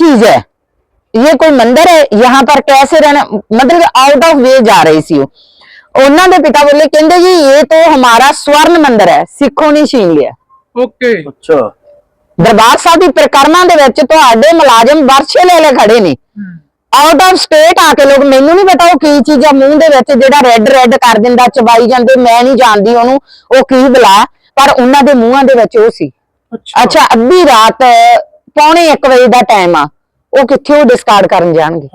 चीज है ये कोई मंदिर है यहाँ पर कैसे रहना मतलब आउट ऑफ वे जा रही सी वो ਉਹਨਾਂ ਦੇ ਪਿਤਾ ਬੋਲੇ ਕਹਿੰਦੇ ਜੀ ਇਹ ਤਾਂ ਹਮਾਰਾ ਸਵਰਨ ਮੰਦਿਰ ਹੈ ਸਿੱਖੋਂ ਨੇ ਛੀਨ ਲਿਆ ਓਕੇ ਅੱਛਾ ਦਰਬਾਰ ਸਾਹਿਬ ਦੀ ਪ੍ਰਕਰਮਾਂ ਦੇ ਵਿੱਚ ਤੁਹਾਡੇ ਮੁਲਾਜ਼ਮ ਵਰਸ਼ੇ ਲੈ ਲੈ ਖੜੇ ਨੇ ਆਊਟ ਆਫ ਸਟੇਟ ਆ ਕੇ ਲੋਕ ਮੈਨੂੰ ਨਹੀਂ ਪਤਾ ਉਹ ਕੀ ਚੀਜ਼ ਆ ਮੂੰਹ ਦੇ ਵਿੱਚ ਜਿਹੜਾ ਰੈੱਡ ਰੈੱਡ ਕਰ ਦਿੰਦਾ ਚਬਾਈ ਜਾਂਦੇ ਮੈਂ ਨਹੀਂ ਜਾਣਦੀ ਉਹਨੂੰ ਉਹ ਕੀ ਬਲਾ ਪਰ ਉਹਨਾਂ ਦੇ ਮੂੰਹਾਂ ਦੇ ਵਿੱਚ ਉਹ ਸੀ ਅੱਛਾ ਅੱਧੀ ਰਾਤ ਪੌਣੇ 1 ਵਜੇ ਦਾ ਟਾਈਮ ਆ। ਉਹ ਕਿੱਥੇ ਉਹ ਡਿਸਕਾਰਡ ਕਰਨ ਜਾਣਗੇ।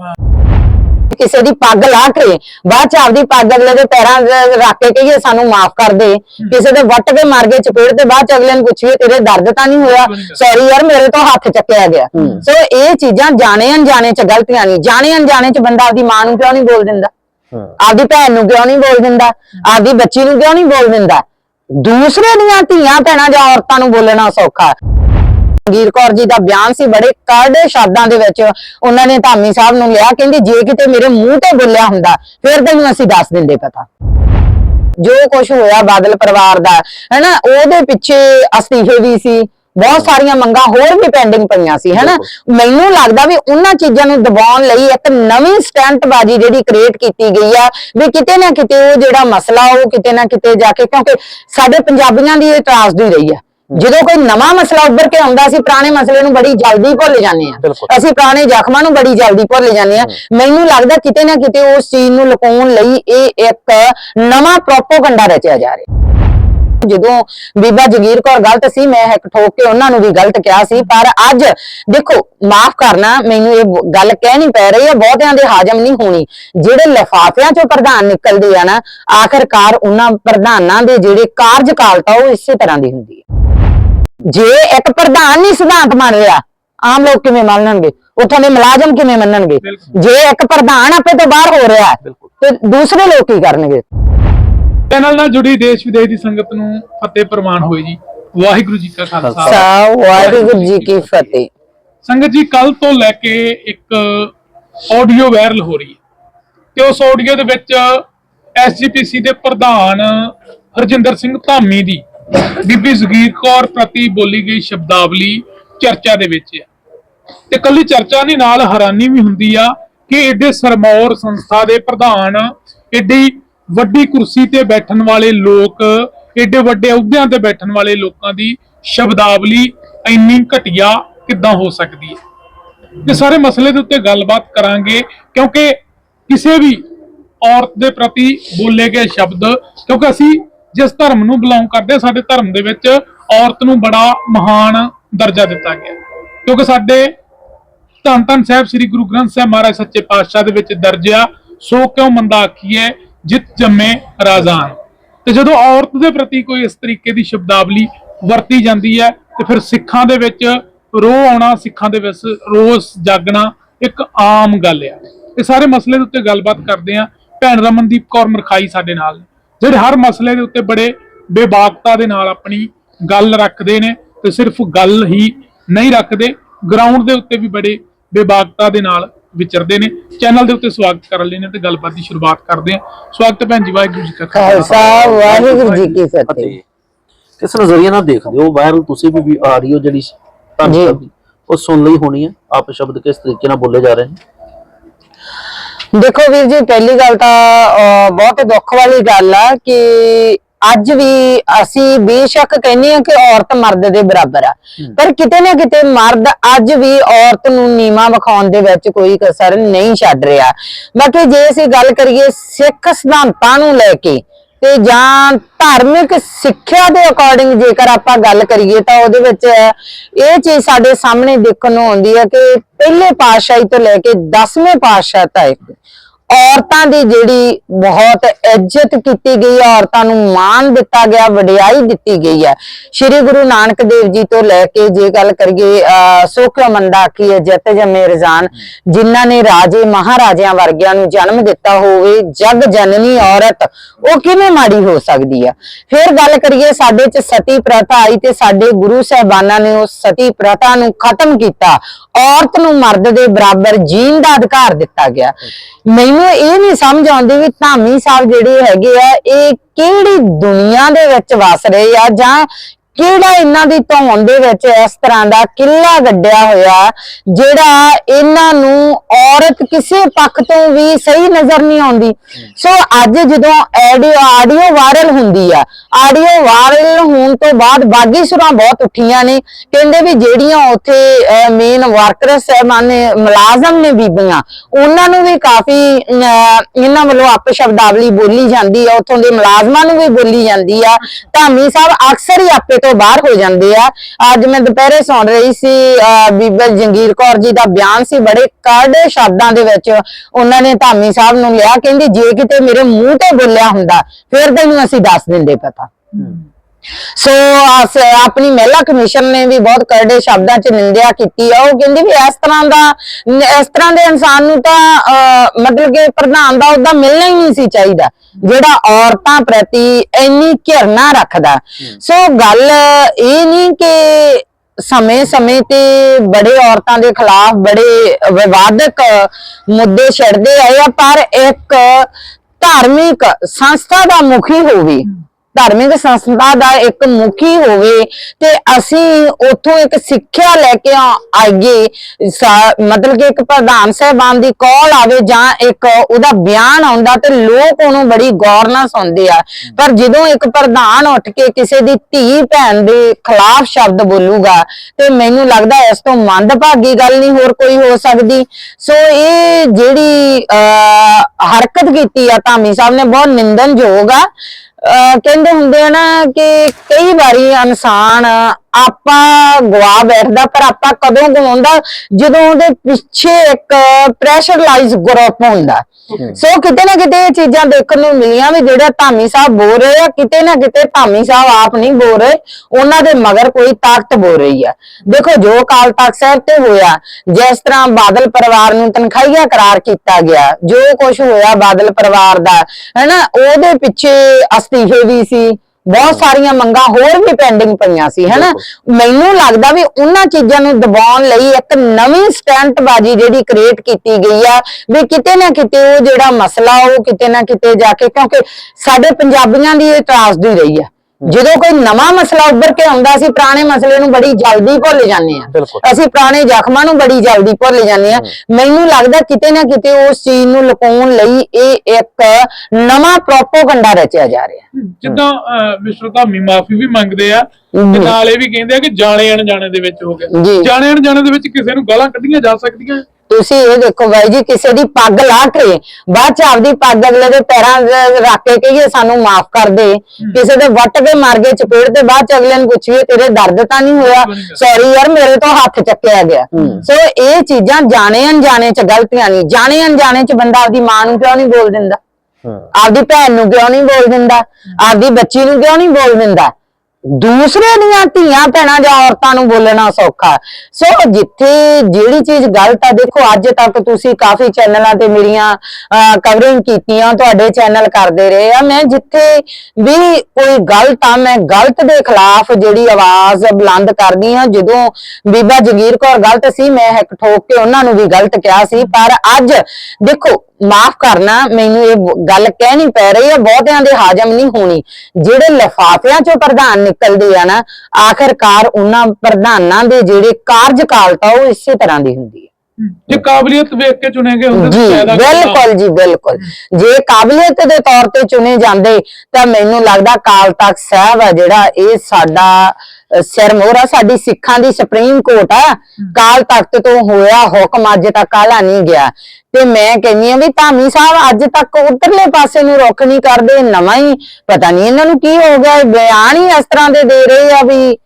ਕਿਸੇ ਦੀ ਪੱਗ ਲਾ ਕੇ ਬਾਅਦ ਚ ਆਪਦੀ ਪੱਗ ਅਗਲੇ ਦੇ ਪੈਰਾਂ 'ਚ ਰੱਖ ਕੇ ਕਹੀਏ ਸਾਨੂੰ ਮਾਫ ਕਰ ਦੇ। ਕਿਸੇ ਦੇ ਵੱਟ ਕੇ ਮਾਰ ਕੇ ਚਪੇੜ ਤੇ ਬਾਅਦ ਚ ਅਗਲੇ ਨੂੰ ਪੁੱਛੀਏ ਤੇਰੇ ਦਰਦ ਤਾਂ ਨਹੀਂ ਹੋਇਆ? ਸੌਰੀ ਯਾਰ ਮੇਰੇ ਤੋਂ ਹੱਥ ਚੱਕਿਆ ਗਿਆ। ਸੋ ਇਹ ਚੀਜ਼ਾਂ ਜਾਣੇ ਅਣਜਾਣੇ ਚ ਗਲਤੀਆਂ ਨਹੀਂ। ਜਾਣੇ ਅਣਜਾਣੇ ਚ ਬੰਦਾ ਆਪਦੀ ਮਾਂ ਨੂੰ ਕਿਉਂ ਨਹੀਂ ਬੋਲ ਦਿੰਦਾ? ਆਪਦੀ ਭੈਣ ਨੂੰ ਕਿਉਂ ਨਹੀਂ ਬੋਲ ਦਿੰਦਾ? ਆਪਦੀ ਬੱਚੀ ਨੂੰ ਕਿਉਂ ਨਹੀਂ ਬੋਲ ਦਿੰਦਾ? ਦੂਸਰੇ ਦੀਆਂ ਧੀਆਂ ਭੈਣਾਂ ਜਾਂ ਔਰਤਾਂ ਨੂੰ ਬੋਲਣਾ ਸੌਖਾ। ਜਗੀਰ ਕੌਰ ਜੀ ਦਾ ਬਿਆਨ ਸੀ ਬੜੇ ਕਾੜੇ ਸ਼ਬਦਾਂ ਦੇ ਵਿੱਚ ਉਹਨਾਂ ਨੇ ਧਾਮੀ ਸਾਹਿਬ ਨੂੰ ਲਿਆ ਕਹਿੰਦੀ ਜੇ ਕਿਤੇ ਮੇਰੇ ਮੂੰਹ ਤੇ ਬੋਲਿਆ ਹੁੰਦਾ ਫਿਰ ਤੈਨੂੰ ਅਸੀਂ ਦੱਸ ਦਿੰਦੇ ਪਤਾ। ਜੋ ਕੁਝ ਹੋਇਆ ਬਾਦਲ ਪਰਿਵਾਰ ਦਾ ਹੈਨਾ ਉਹਦੇ ਪਿੱਛੇ ਅਸਤੀਫੇ ਵੀ ਸੀ ਬਹੁਤ ਸਾਰੀਆਂ ਮੰਗਾਂ ਹੋਰ ਵੀ ਪੈਂਡਿੰਗ ਪਈਆਂ ਸੀ ਹੈਨਾ। ਮੈਨੂੰ ਲੱਗਦਾ ਵੀ ਉਹਨਾਂ ਚੀਜ਼ਾਂ ਨੂੰ ਦਬਾਉਣ ਲਈ ਇੱਕ ਨਵੀਂ ਸਟੈਂਟ ਬਾਜੀ ਜਿਹੜੀ ਕ੍ਰੀਏਟ ਕੀਤੀ ਗਈ ਆ ਵੀ ਕਿਤੇ ਨਾ ਕਿਤੇ ਉਹ ਜਿਹੜਾ ਮਸਲਾ ਉਹ ਕਿਤੇ ਨਾ ਕਿਤੇ ਜਾ ਕੇ ਕਿਉਂਕਿ ਸਾਡੇ ਪੰਜਾਬੀਆਂ ਦੀ ਇਹ ਤਰਾਸਦੀ ਰਹੀ ਆ। ਜਦੋਂ ਕੋਈ ਨਵਾਂ ਮਸਲਾ ਉੱਭਰ ਕੇ ਆਉਂਦਾ ਸੀ ਪੁਰਾਣੇ ਮਸਲੇ ਨੂੰ ਬੜੀ ਜਲਦੀ ਭੁੱਲ ਜਾਂਦੇ ਆ। ਅਸੀਂ ਪੁਰਾਣੇ ਜ਼ਖਮਾਂ ਨੂੰ ਬੜੀ ਜਲਦੀ ਭੁੱਲ ਜਾਂਦੇ ਆ ਮੈਨੂੰ ਲੱਗਦਾ ਕਿਤੇ ਨਾ ਕਿਤੇ ਉਸ ਚੀਜ਼ ਨੂੰ ਲੁਕਾਉਣ ਲਈ ਇਹ ਇੱਕ ਨਵਾਂ ਪ੍ਰੋਪੋਗੰਡਾ ਰਚਿਆ ਜਾ ਰਿਹਾ। ਜਦੋਂ ਬੀਬਾ ਜਗੀਰ ਕੌਰ ਗਲਤ ਸੀ ਮੈਂ ਇੱਕ ਠੋਕ ਕੇ ਉਹਨਾਂ ਨੂੰ ਵੀ ਗਲਤ ਕਿਹਾ ਸੀ ਪਰ ਅੱਜ ਦੇਖੋ ਮਾਫ ਕਰਨਾ ਮੈਨੂੰ ਇਹ ਗੱਲ ਕਹਿਣੀ ਪੈ ਰਹੀ ਹੈ ਬਹੁਤਿਆਂ ਦੇ ਹਾਜ਼ਮ ਨਹੀਂ ਹੋਣੀ। ਜਿਹੜੇ ਲਫਾਫਿਆਂ ਚੋਂ ਪ੍ਰਧਾਨ ਨਿਕਲਦੇ ਆ ਨਾ ਆਖਰਕਾਰ ਉਹਨਾਂ ਪ੍ਰਧਾਨਾਂ ਦੇ ਜਿਹੜੇ ਕਾਰਜਕਾਲਤਾ ਉਹ ਇਸੇ ਤਰ੍ਹਾਂ ਦੀ ਹੁੰਦੀ ਹੈ। ਜੇ ਇੱਕ ਪ੍ਰਧਾਨ ਨਹੀਂ ਸਿਧਾਂਤ ਮੰਨ ਰਿਹਾ ਆਮ ਲੋਕ ਕਿਵੇਂ ਮੰਨਣਗੇ? ਉੱਥੋਂ ਦੇ ਮੁਲਾਜ਼ਮ ਕਿਵੇਂ ਮੰਨਣਗੇ। ਜੇ ਇੱਕ ਪ੍ਰਧਾਨ ਆਪੇ ਤੋਂ ਬਾਹਰ ਹੋ ਰਿਹਾ। ਤੇ ਦੂਸਰੇ ਲੋਕ ਕੀ ਕਰਨਗੇ? ਚੈਨਲ ਨਾਲ ਜੁੜੀ ਦੇਸ਼ ਵਿਦੇਸ਼ ਦੀ ਸੰਗਤ ਨੂੰ ਫਤਿਹ ਪ੍ਰਵਾਨ ਹੋਏ ਜੀ। ਵਾਹਿਗੁਰੂ ਜੀ ਕਾ ਖਾਲਸਾ। ਵਾਹਿਗੁਰੂ ਜੀ ਕੀ ਫਤਿਹ। ਸੰਗਤ ਜੀ ਕੱਲ ਤੋਂ ਲੈ ਕੇ ਇੱਕ ਆਡੀਓ ਵਾਇਰਲ ਹੋ ਰਹੀ ਹੈ। ਤੇ ਉਸ ਆਡੀਓ ਦੇ ਵਿੱਚ ਐਸਜੀਪੀਸੀ ਦੇ ਪ੍ਰਧਾਨ ਹਰਜਿੰਦਰ ਸਿੰਘ ਧਾਮੀ ਦੀ ਬੀਬੀ ਜ਼ਗੀਰ ਕੌਰ ਪ੍ਰਤੀ ਬੋਲੀ ਗਈ ਸ਼ਬਦਾਵਲੀ ਚਰਚਾ ਦੇ ਵਿੱਚ ਹੈ ਤੇ ਕੱਲੀ ਚਰਚਾ ਨਹੀਂ, ਨਾਲ ਹੈਰਾਨੀ ਵੀ ਹੁੰਦੀ ਆ ਕਿ ਏਡੇ ਸਰਮੌਰ ਸੰਸਥਾ ਦੇ ਪ੍ਰਧਾਨ, ਏਡੀ ਵੱਡੀ ਕੁਰਸੀ ਤੇ ਬੈਠਣ ਵਾਲੇ ਲੋਕ, ਏਡੇ ਵੱਡੇ ਅਹੁਦਿਆਂ ਤੇ ਬੈਠਣ ਵਾਲੇ ਲੋਕਾਂ ਦੀ ਸ਼ਬਦਾਵਲੀ ਇੰਨੀ ਘਟੀਆ ਕਿੱਦਾਂ ਹੋ ਸਕਦੀ ਹੈ ਇਹ ਸਾਰੇ ਮਸਲੇ ਦੇ ਉੱਤੇ ਗੱਲਬਾਤ ਕਰਾਂਗੇ, ਕਿਉਂਕਿ ਕਿਸੇ ਵੀ ਔਰਤ ਦੇ ਪ੍ਰਤੀ ਬੋਲੇ ਗਏ ਸ਼ਬਦ, ਕਿਉਂਕਿ ਅਸੀਂ ਜਿਸ ਧਰਮ ਨੂੰ ਬਿਲੋਂਗ ਕਰਦੇ ਸਾਡੇ ਧਰਮ ਦੇ ਵਿੱਚ ਔਰਤ ਨੂੰ ਬੜਾ ਮਹਾਨ ਦਰਜਾ ਦਿੱਤਾ ਗਿਆ। ਕਿਉਂਕਿ ਸਾਡੇ ਧੰਨ ਧੰਨ ਸਾਹਿਬ ਸ੍ਰੀ ਗੁਰੂ ਗ੍ਰੰਥ ਸਾਹਿਬ ਮਹਾਰਾਜ ਸੱਚੇ ਪਾਤਸ਼ਾਹ ਦੇ ਵਿੱਚ ਦਰਜ ਆ, ਸੋ ਕਿਉਂ ਮੰਦਾ ਆਖੀਐ ਜਿਤ ਜੰਮੇ ਰਾਜ਼ਾਨ। ਤੇ ਜਦੋਂ ਔਰਤ ਦੇ ਪ੍ਰਤੀ ਕੋਈ ਇਸ ਤਰੀਕੇ ਦੀ ਸ਼ਬਦਾਵਲੀ ਵਰਤੀ ਜਾਂਦੀ ਹੈ, ਤੇ ਫਿਰ ਸਿੱਖਾਂ ਦੇ ਵਿੱਚ ਰੋਹ ਆਉਣਾ, ਸਿੱਖਾਂ ਦੇ ਵਿੱਚ ਰੋਸ ਜਾਗਣਾ ਇੱਕ ਆਮ ਗੱਲ ਆ। ਇਹ ਸਾਰੇ ਮਸਲੇ ਦੇ ਉੱਤੇ ਗੱਲਬਾਤ ਕਰਦੇ ਆ। ਭੈਣ ਰਮਨਦੀਪ ਕੌਰ ਮਰਖਾਈ ਸਾਡੇ ਨਾਲ ਜਿਹੜੇ ਹਰ ਮਸਲੇ ਦੇ ਉੱਤੇ ਬੜੇ ਬੇਬਾਕਤਾ ਦੇ ਨਾਲ ਆਪਣੀ ਗੱਲ ਰੱਖਦੇ ਨੇ ਤੇ ਸਿਰਫ ਗੱਲ ਹੀ ਨਹੀਂ ਰੱਖਦੇ ਗਰਾਊਂਡ ਦੇ ਉੱਤੇ ਵੀ ਬੜੇ ਬੇਬਾਕਤਾ ਦੇ ਨਾਲ ਵਿਚਰਦੇ ਨੇ। ਚੈਨਲ ਦੇ ਉੱਤੇ ਸਵਾਗਤ ਕਰਨ ਲਈ ਨੇ ਤੇ ਗੱਲਬਾਤ ਦੀ ਸ਼ੁਰੂਆਤ ਕਰਦੇ ਆ ਸਵਾਗਤ ਹੈ ਭੈਣ ਜੀ ਵਾਹਿਗੁਰੂ ਜੀ ਕਾ ਖਾਲਸਾ। ਵਾਹਿਗੁਰੂ ਜੀ ਕੀ ਫਤਿਹ। ਕਿਸ ਨਜ਼ਰੀਏ ਨਾਲ ਦੇਖਦੇ ਹੋ? ਵਾਇਰਲ ਤੁਸੀਂ ਵੀ ਵੀ ਆ ਰਹੀ ਹੋ ਜਿਹੜੀ ਉਹ ਸੁਣ ਲਈ ਹੋਣੀ ਹੈ। ਆਪ ਸ਼ਬਦ ਕਿਸ ਤਰੀਕੇ ਨਾਲ ਬੋਲੇ ਜਾ ਰਹੇ ਨੇ? ਦੇਖੋ ਵੀਰ ਜੀ ਪਹਿਲੀ ਗੱਲ ਤਾਂ ਬਹੁਤ ਦੁੱਖ ਵਾਲੀ ਗੱਲ ਆ ਕਿ ਅੱਜ ਵੀ ਅਸੀਂ ਬੇਸ਼ੱਕ ਕਹਿੰਦੇ ਆ ਕਿ ਔਰਤ ਮਰਦ ਦੇ ਬਰਾਬਰ ਆ। ਪਰ ਕਿਤੇ ਨਾ ਕਿਤੇ ਮਰਦ ਅੱਜ ਵੀ ਔਰਤ ਨੂੰ ਨੀਵਾ ਵਿਖਾਉਣ ਦੇ ਵਿੱਚ ਕੋਈ ਕਸਰ ਨਹੀਂ ਛੱਡ ਰਿਹਾ। ਬਾਕੀ ਜੇ ਅਸੀਂ ਗੱਲ ਕਰੀਏ ਸਿੱਖ ਸਿਧਾਂਤਾਂ ਨੂੰ ਲੈ ਕੇ ਤੇ ਜਾਂ ਧਾਰਮਿਕ ਸਿੱਖਿਆ ਦੇ ਅਕੋਰਡਿੰਗ ਜੇਕਰ ਆਪਾਂ ਗੱਲ ਕਰੀਏ ਤਾਂ ਉਹਦੇ ਵਿੱਚ ਇਹ ਚੀਜ਼ ਸਾਡੇ ਸਾਹਮਣੇ ਦੇਖਣ ਨੂੰ ਆਉਂਦੀ ਹੈ ਕਿ ਪਹਿਲੇ ਪਾਤਸ਼ਾਹੀ ਤੋਂ ਲੈ ਕੇ 10ਵੇਂ ਪਾਤਸ਼ਾਹ ਤੱਕ ਔਰਤਾਂ ਦੀ ਜਿਹੜੀ ਬਹੁਤ ਇੱਜ਼ਤ ਕੀਤੀ ਗਈ ਹੈ ਔਰਤਾਂ ਨੂੰ ਮਾਣ ਦਿੱਤਾ ਗਿਆ ਵਡਿਆਈ ਦਿੱਤੀ ਗਈ ਹੈ ਸ੍ਰੀ ਗੁਰੂ ਨਾਨਕ ਦੇਵ ਜੀ ਤੋਂ ਲੈ ਕੇ ਜੇ ਗੱਲ ਕਰੀਏ ਅਹ, ਸੋ ਕਿਉ ਮੰਦਾ ਕੀ ਹੈ ਜਿਤ ਜਮੇ ਰਜ਼ਾਨ ਜਿਨ੍ਹਾਂ ਨੇ ਰਾਜੇ ਮਹਾਰਾਜਿਆਂ ਵਰਗਿਆਂ ਨੂੰ ਜਨਮ ਦਿੱਤਾ ਹੋਵੇ ਜਗ ਜਨਨੀ ਔਰਤ ਉਹ ਕਿਵੇਂ ਮਾੜੀ ਹੋ ਸਕਦੀ ਆ? ਫਿਰ ਗੱਲ ਕਰੀਏ ਸਾਡੇ ਚ ਸਤੀ ਪ੍ਰਥਾ ਆਈ ਤੇ ਸਾਡੇ ਗੁਰੂ ਸਾਹਿਬਾਨਾਂ ਨੇ ਉਸ ਸਤੀ ਪ੍ਰਥਾ ਨੂੰ ਖਤਮ ਕੀਤਾ। ਔਰਤ ਨੂੰ ਮਰਦ ਦੇ ਬਰਾਬਰ ਜੀਣ ਦਾ ਅਧਿਕਾਰ ਦਿੱਤਾ ਗਿਆ। ਮੈਨੂੰ ਇਹ ਨਹੀਂ ਸਮਝ ਆਉਂਦੀ ਵੀ ਧਾਮੀ ਸਾਹਿਬ ਜਿਹੜੇ ਹੈਗੇ ਆ, ਇਹ ਕਿਹੜੀ ਦੁਨੀਆ ਦੇ ਵਿੱਚ ਵਸ ਰਹੇ ਆ ਜਾਂ ਕਿਹੜਾ ਇਹਨਾਂ ਦੀ ਧੌਣ ਦੇ ਵਿੱਚ ਇਸ ਤਰ੍ਹਾਂ ਦਾ ਕਿੱਲਾ ਗੱਡਿਆ ਹੋਇਆ ਜਿਹੜਾ ਇਹਨਾਂ ਨੂੰ ਔਰਤ ਕਿਸੇ ਪੱਖ ਤੋਂ ਵੀ ਸਹੀ ਨਜ਼ਰ ਨਹੀਂ ਆਉਂਦੀ। ਸੋ ਅੱਜ ਜਦੋਂ ਆਡੀਓ ਆਡੀਓ ਵਾਇਰਲ ਹੁੰਦੀ ਆ ਆਡੀਓ ਵਾਇਰਲ ਹੋਣ ਤੋਂ ਬਾਅਦ ਬਾਗੀ ਸੁਰਾਂ ਬਹੁਤ ਉੱਠੀਆਂ ਨੇ ਕਹਿੰਦੇ ਵੀ ਜਿਹੜੀਆਂ ਉੱਥੇ ਮੇਨ ਵਰਕਰ ਸਹਿਬਾਨ ਮੁਲਾਜ਼ਮ ਨੇ ਬੀਬੀਆਂ ਉਹਨਾਂ ਨੂੰ ਵੀ ਕਾਫੀ ਅਹ, ਇਹਨਾਂ ਵੱਲੋਂ ਅਪ ਸ਼ਬਦਾਵਲੀ ਬੋਲੀ ਜਾਂਦੀ ਆ ਉੱਥੋਂ ਦੇ ਮੁਲਾਜ਼ਮਾਂ ਨੂੰ ਵੀ ਬੋਲੀ ਜਾਂਦੀ ਆ। ਧਾਮੀ ਸਾਹਿਬ ਅਕਸਰ ਹੀ ਆਪੇ ਤੋਂ ਬਾਹਰ ਹੋ ਜਾਂਦੇ ਆ। ਅੱਜ ਮੈਂ ਦੁਪਹਿਰੇ ਸੁਣ ਰਹੀ ਸੀ ਅਹ, ਬੀਬਾ ਜੰਗੀਰ ਕੌਰ ਜੀ ਦਾ ਬਿਆਨ ਸੀ ਬੜੇ ਕਾੜੇ ਸ਼ਬਦਾਂ ਦੇ ਵਿੱਚ ਉਹਨਾਂ ਨੇ ਧਾਮੀ ਸਾਹਿਬ ਨੂੰ ਲਿਆ। ਕਹਿੰਦੀ ਜੇ ਕਿਤੇ ਮੇਰੇ ਮੂੰਹ ਤੇ ਬੋਲਿਆ ਹੁੰਦਾ ਫਿਰ ਤੈਨੂੰ ਅਸੀਂ ਦੱਸ ਦਿੰਦੇ ਪਤਾ। ਸੋ ਆਪਣੀ ਮਹਿਲਾ ਕਮਿਸ਼ਨ ਨੇ ਵੀ ਬਹੁਤ ਕਰੜੇ ਸ਼ਬਦਾਂ 'ਚ ਨਿੰਦਿਆ ਕੀਤੀ ਆ। ਉਹ ਕਹਿੰਦੀ ਵੀ ਇਸ ਤਰ੍ਹਾਂ ਦਾ ਇਸ ਤਰ੍ਹਾਂ ਦੇ ਇਨਸਾਨ ਨੂੰ ਤਾਂ ਮਤਲਬ ਕਿ ਪ੍ਰਧਾਨ ਦਾ ਉਹਦਾ ਮਿਲਣਾ ਹੀ ਨਹੀਂ ਸੀ ਚਾਹੀਦਾ। ਜਿਹੜਾ ਔਰਤਾਂ ਪ੍ਰਤੀ ਇੰਨੀ ਘਿਰਨਾ ਰੱਖਦਾ। ਸੋ ਗੱਲ ਇਹ ਨਹੀਂ ਕਿ ਸਮੇਂ-ਸਮੇਂ ਤੇ ਬੜੇ ਔਰਤਾਂ ਦੇ ਖਿਲਾਫ ਬੜੇ ਵਿਵਾਦਕ ਮੁੱਦੇ ਛਿੜਦੇ ਆਏ ਆ ਪਰ ਇੱਕ ਧਾਰਮਿਕ ਸੰਸਥਾ ਦਾ ਮੁਖੀ ਹੋਵੇ। ਧਾਰਮਿਕ ਸੰਸਥਾ ਦਾ ਇੱਕ ਮੁਖੀ ਹੋਵੇ ਤੇ ਅਸੀਂ ਉੱਥੋਂ ਇੱਕ ਸਿੱਖਿਆ ਲੈ ਕੇ ਆਈਏ। ਮਤਲਬ ਕਿ ਇੱਕ ਪ੍ਰਧਾਨ ਸਾਹਿਬਾਨ ਦੀ ਕਾਲ ਆਵੇ ਜਾਂ ਇੱਕ ਉਹਦਾ ਬਿਆਨ ਆਉਂਦਾ ਤੇ ਲੋਕ ਉਹਨੂੰ ਬੜੀ ਗੌਰ ਨਾਲ ਸੁਣਦੇ ਆ। ਪਰ ਜਦੋਂ ਇੱਕ ਪ੍ਰਧਾਨ ਉੱਠ ਕੇ ਕਿਸੇ ਦੀ ਧੀ ਭੈਣ ਦੇ ਖਿਲਾਫ ਸ਼ਬਦ ਬੋਲੂਗਾ ਤੇ ਮੈਨੂੰ ਲੱਗਦਾ ਇਸ ਤੋਂ ਮੰਦਭਾਗੀ ਗੱਲ ਨਹੀਂ ਹੋਰ ਕੋਈ ਹੋ ਸਕਦੀ। ਸੋ ਇਹ ਜਿਹੜੀ ਅਹ, ਹਰਕਤ ਕੀਤੀ ਆ ਧਾਮੀ ਸਾਹਿਬ ਨੇ ਬਹੁਤ ਨਿੰਦਨਯੋਗ ਆ। ਕਹਿੰਦੇ ਹੁੰਦੇ ਆ ਨਾ ਕਿ ਕਈ ਵਾਰੀ ਇਨਸਾਨ ਆਪਾਂ ਗਵਾ ਬੈਠਦਾ, ਪਰ ਆਪਾਂ ਕਦੋਂ ਗਵਾਉਂਦਾ? ਜਦੋਂ ਉਹਦੇ ਪਿੱਛੇ ਇੱਕ ਪ੍ਰੈਸ਼ਰਲਾਈਜ਼ ਗਰੁੱਪ ਹੁੰਦਾ। ਸੋ ਕਿਤੇ ਨਾ ਕਿਤੇ ਇਹ ਚੀਜ਼ਾਂ ਦੇਖਣ ਨੂੰ ਮਿਲੀਆਂ ਵੀ ਜਿਹੜਾ ਧਾਮੀ ਸਾਹਿਬ ਬੋਲ ਰਹੇ ਆ, ਕਿਤੇ ਨਾ ਕਿਤੇ ਧਾਮੀ ਸਾਹਿਬ ਆਪ ਨਹੀਂ ਬੋਲ ਰਹੇ, ਉਹਨਾਂ ਦੇ ਮਗਰ ਕੋਈ ਤਾਕਤ ਬੋਲ ਰਹੀ ਆ। ਦੇਖੋ, ਜੋ ਕਾਲ ਤਖਤ ਸਾਹਿਬ ਤੇ ਹੋਇਆ, ਜਿਸ ਤਰ੍ਹਾਂ ਬਾਦਲ ਪਰਿਵਾਰ ਨੂੰ ਤਨਖਾਹੀਆ ਕਰਾਰ ਕੀਤਾ ਗਿਆ, ਜੋ ਕੁਝ ਹੋਇਆ ਬਾਦਲ ਪਰਿਵਾਰ ਦਾ, ਹੈਨਾ, ਉਹਦੇ ਪਿੱਛੇ ਅਸਤੀਫੇ ਵੀ ਸੀ ਬਹੁਤ ਸਾਰੀਆਂ ਮੰਗਾਂ ਹੋਰ ਵੀ ਪੈਂਡਿੰਗ ਪਈਆਂ ਸੀ ਹੈਨਾ? ਮੈਨੂੰ ਲੱਗਦਾ ਵੀ ਉਹਨਾਂ ਚੀਜ਼ਾਂ ਨੂੰ ਦਬਾਉਣ ਲਈ ਇੱਕ ਨਵੀਂ ਸਟੈਂਟ ਬਾਜੀ ਜਿਹੜੀ ਕ੍ਰੀਏਟ ਕੀਤੀ ਗਈ ਆ ਵੀ ਕਿਤੇ ਨਾ ਕਿਤੇ ਉਹ ਜਿਹੜਾ ਮਸਲਾ ਉਹ ਕਿਤੇ ਨਾ ਕਿਤੇ ਜਾ ਕੇ ਕਿਉਂਕਿ ਸਾਡੇ ਪੰਜਾਬੀਆਂ ਦੀ ਇਹ ਤਰਾਸਦੀ ਰਹੀ ਆ। ਜਦੋਂ ਕੋਈ ਨਵਾਂ ਮਸਲਾ ਉੱਭਰ ਕੇ ਆਉਂਦਾ ਅਸੀਂ ਪੁਰਾਣੇ ਮਸਲੇ ਨੂੰ ਬੜੀ ਜਲਦੀ ਭੁੱਲ ਜਾਂਦੇ ਆ। ਅਸੀਂ ਪੁਰਾਣੇ ਜ਼ਖਮਾਂ ਨੂੰ ਬੜੀ ਜਲਦੀ ਭੁੱਲ ਜਾਂਦੇ ਆ ਮੈਨੂੰ ਲੱਗਦਾ ਕਿਤੇ ਨਾ ਕਿਤੇ ਉਸ ਚੀਜ਼ ਨੂੰ ਲੁਕਾਉਣ ਲਈ ਇਹ ਇੱਕ ਨਵਾਂ ਪ੍ਰੋਪੋਗੰਡਾ ਰਚਿਆ ਜਾ ਰਿਹਾ ਜਿੱਦਾਂ ਮਿਸਟਰ ਧਾਮੀ ਮਾਫੀ ਵੀ ਮੰਗਦੇ ਆ ਤੇ। ਨਾਲ ਇਹ ਵੀ ਕਹਿੰਦੇ ਆ ਕਿ ਜਾਣੇ ਅਣਜਾਣੇ ਦੇ ਵਿੱਚ ਹੋ ਗਿਆ। ਜਾਣੇ ਅਣਜਾਣੇ ਦੇ ਵਿੱਚ ਕਿਸੇ ਨੂੰ ਗਾਲਾਂ ਕੱਢੀਆਂ ਜਾ ਸਕਦੀਆਂ? ਤੁਸੀਂ ਇਹ ਦੇਖੋ ਬਾਈ ਜੀ ਕਿਸੇ ਦੀ ਪੱਗ ਲਾ ਕੇ ਬਾਅਦ ਚ ਆਪਦੀ ਪੱਗ ਅਗਲੇ ਦੇ ਪੈਰਾਂ 'ਚ ਰੱਖ ਕੇ ਕਹੀਏ ਸਾਨੂੰ ਮਾਫ ਕਰ ਦੇ। ਕਿਸੇ ਦੇ ਵੱਟ ਕੇ ਮਾਰ ਗਏ ਚਪੇੜ ਤੇ ਬਾਅਦ ਚ ਅਗਲੇ ਨੂੰ ਪੁੱਛੀਏ ਤੇਰੇ ਦਰਦ ਤਾਂ ਨਹੀਂ ਹੋਇਆ? ਸੌਰੀ ਯਾਰ ਮੇਰੇ ਤੋਂ ਹੱਥ ਚੱਕਿਆ ਗਿਆ। ਸੋ ਇਹ ਚੀਜ਼ਾਂ ਜਾਣੇ ਅਣਜਾਣੇ ਚ ਗਲਤੀਆਂ ਨਹੀਂ। ਜਾਣੇ ਅਣਜਾਣੇ ਚ ਬੰਦਾ ਆਪਦੀ ਮਾਂ ਨੂੰ ਕਿਉਂ ਨਹੀਂ ਬੋਲ ਦਿੰਦਾ? ਆਪਦੀ ਭੈਣ ਨੂੰ ਕਿਉਂ ਨਹੀਂ ਬੋਲ ਦਿੰਦਾ? ਆਪਦੀ ਬੱਚੀ ਨੂੰ ਕਿਉਂ ਨਹੀਂ ਬੋਲ ਦਿੰਦਾ? ਦੂਸਰੇ ਦੀਆਂ ਧੀਆਂ ਭੈਣਾਂ ਜਾਂ ਔਰਤਾਂ ਨੂੰ ਬੋਲਣਾ ਸੌਖਾ ਸੋ ਜਿੱਥੇ ਜਿਹੜੀ ਚੀਜ਼ ਗਲਤ ਆ, ਦੇਖੋ ਅੱਜ ਤੱਕ ਤੁਸੀਂ ਕਾਫੀ ਚੈਨਲਾਂ ਤੇ ਮੇਰੀਆਂ ਕਵਰਿੰਗ ਕੀਤੀਆਂ, ਤੁਹਾਡੇ ਚੈਨਲ ਕਰਦੇ ਰਹੇ ਆ। ਮੈਂ ਜਿੱਥੇ ਵੀ ਕੋਈ ਗਲਤ ਆ, ਮੈਂ ਗਲਤ ਦੇ ਖਿਲਾਫ ਜਿਹੜੀ ਆਵਾਜ਼ ਬੁਲੰਦ ਕਰਦੀ ਹਾਂ। ਜਦੋਂ ਬੀਬਾ ਜਗੀਰ ਕੌਰ ਗਲਤ ਸੀ, ਮੈਂ ਇੱਕ ਠੋਕ ਕੇ ਉਹਨਾਂ ਨੂੰ ਵੀ ਗਲਤ ਕਿਹਾ ਸੀ। ਪਰ ਅੱਜ ਦੇਖੋ, ਮਾਫ ਕਰਨਾ, ਮੈਨੂੰ ਇਹ ਗੱਲ ਕਹਿਣੀ ਪੈ ਰਹੀ ਹੈ ਬਹੁਤਿਆਂ ਦੇ ਹਾਜ਼ਮ ਨਹੀਂ ਹੋਣੀ। ਜਿਹੜੇ ਲਫਾਫਿਆਂ ਚੋਂ ਪ੍ਰਧਾਨ ਨਿਕਲਦੇ ਆ ਨਾ ਆਖਰਕਾਰ ਉਹਨਾਂ ਪ੍ਰਧਾਨਾਂ ਦੇ ਜਿਹੜੇ ਕਾਰਜਕਾਲਤਾ ਉਹ ਇਸੇ ਤਰ੍ਹਾਂ ਦੀ ਹੁੰਦੀ ਹੈ। ਜੇ ਕਾਬਲੀਅਤ ਵੇਖ ਕੇ ਚੁਣੇ ਗਏ ਹੁੰਦੇ ਤਾਂ ਫਾਇਦਾ? ਬਿਲਕੁਲ ਜੀ ਬਿਲਕੁਲ। ਜੇ ਕਾਬਲੀਅਤ ਦੇ ਤੌਰ ਤੇ ਚੁਣੇ ਜਾਂਦੇ ਤਾਂ ਮੈਨੂੰ ਲੱਗਦਾ ਕਾਲ ਤਖਤ ਸਾਹਿਬ ਆ ਜਿਹੜਾ ਇਹ ਸਾਡਾ ਸਿਰ ਮੋਹਰਾ ਸਾਡੀ ਸਿੱਖਾਂ ਦੀ ਸੁਪਰੀਮ ਕੋਰਟ ਆ। ਕਾਲ ਤਖਤ ਤੋਂ ਹੋਇਆ ਹੁਕਮ ਅੱਜ ਤੱਕ ਕਾਲਾ ਨਹੀਂ ਗਿਆ। ਤੇ ਮੈਂ ਕਹਿੰਦੀ ਆ ਵੀ ਧਾਮੀ ਸਾਹਿਬ ਅੱਜ ਤੱਕ ਉਧਰਲੇ ਪਾਸੇ ਨੂੰ ਰੁੱਖ ਨਹੀਂ ਕਰਦੇ ਨਵਾਂ ਹੀ ਪਤਾ ਨਹੀਂ ਇਹਨਾਂ ਨੂੰ ਕੀ ਹੋ ਗਿਆ ਬਿਆਨ ਹੀ ਇਸ ਤਰ੍ਹਾਂ ਦੇ ਦੇ ਰਹੇ ਆ ਵੀ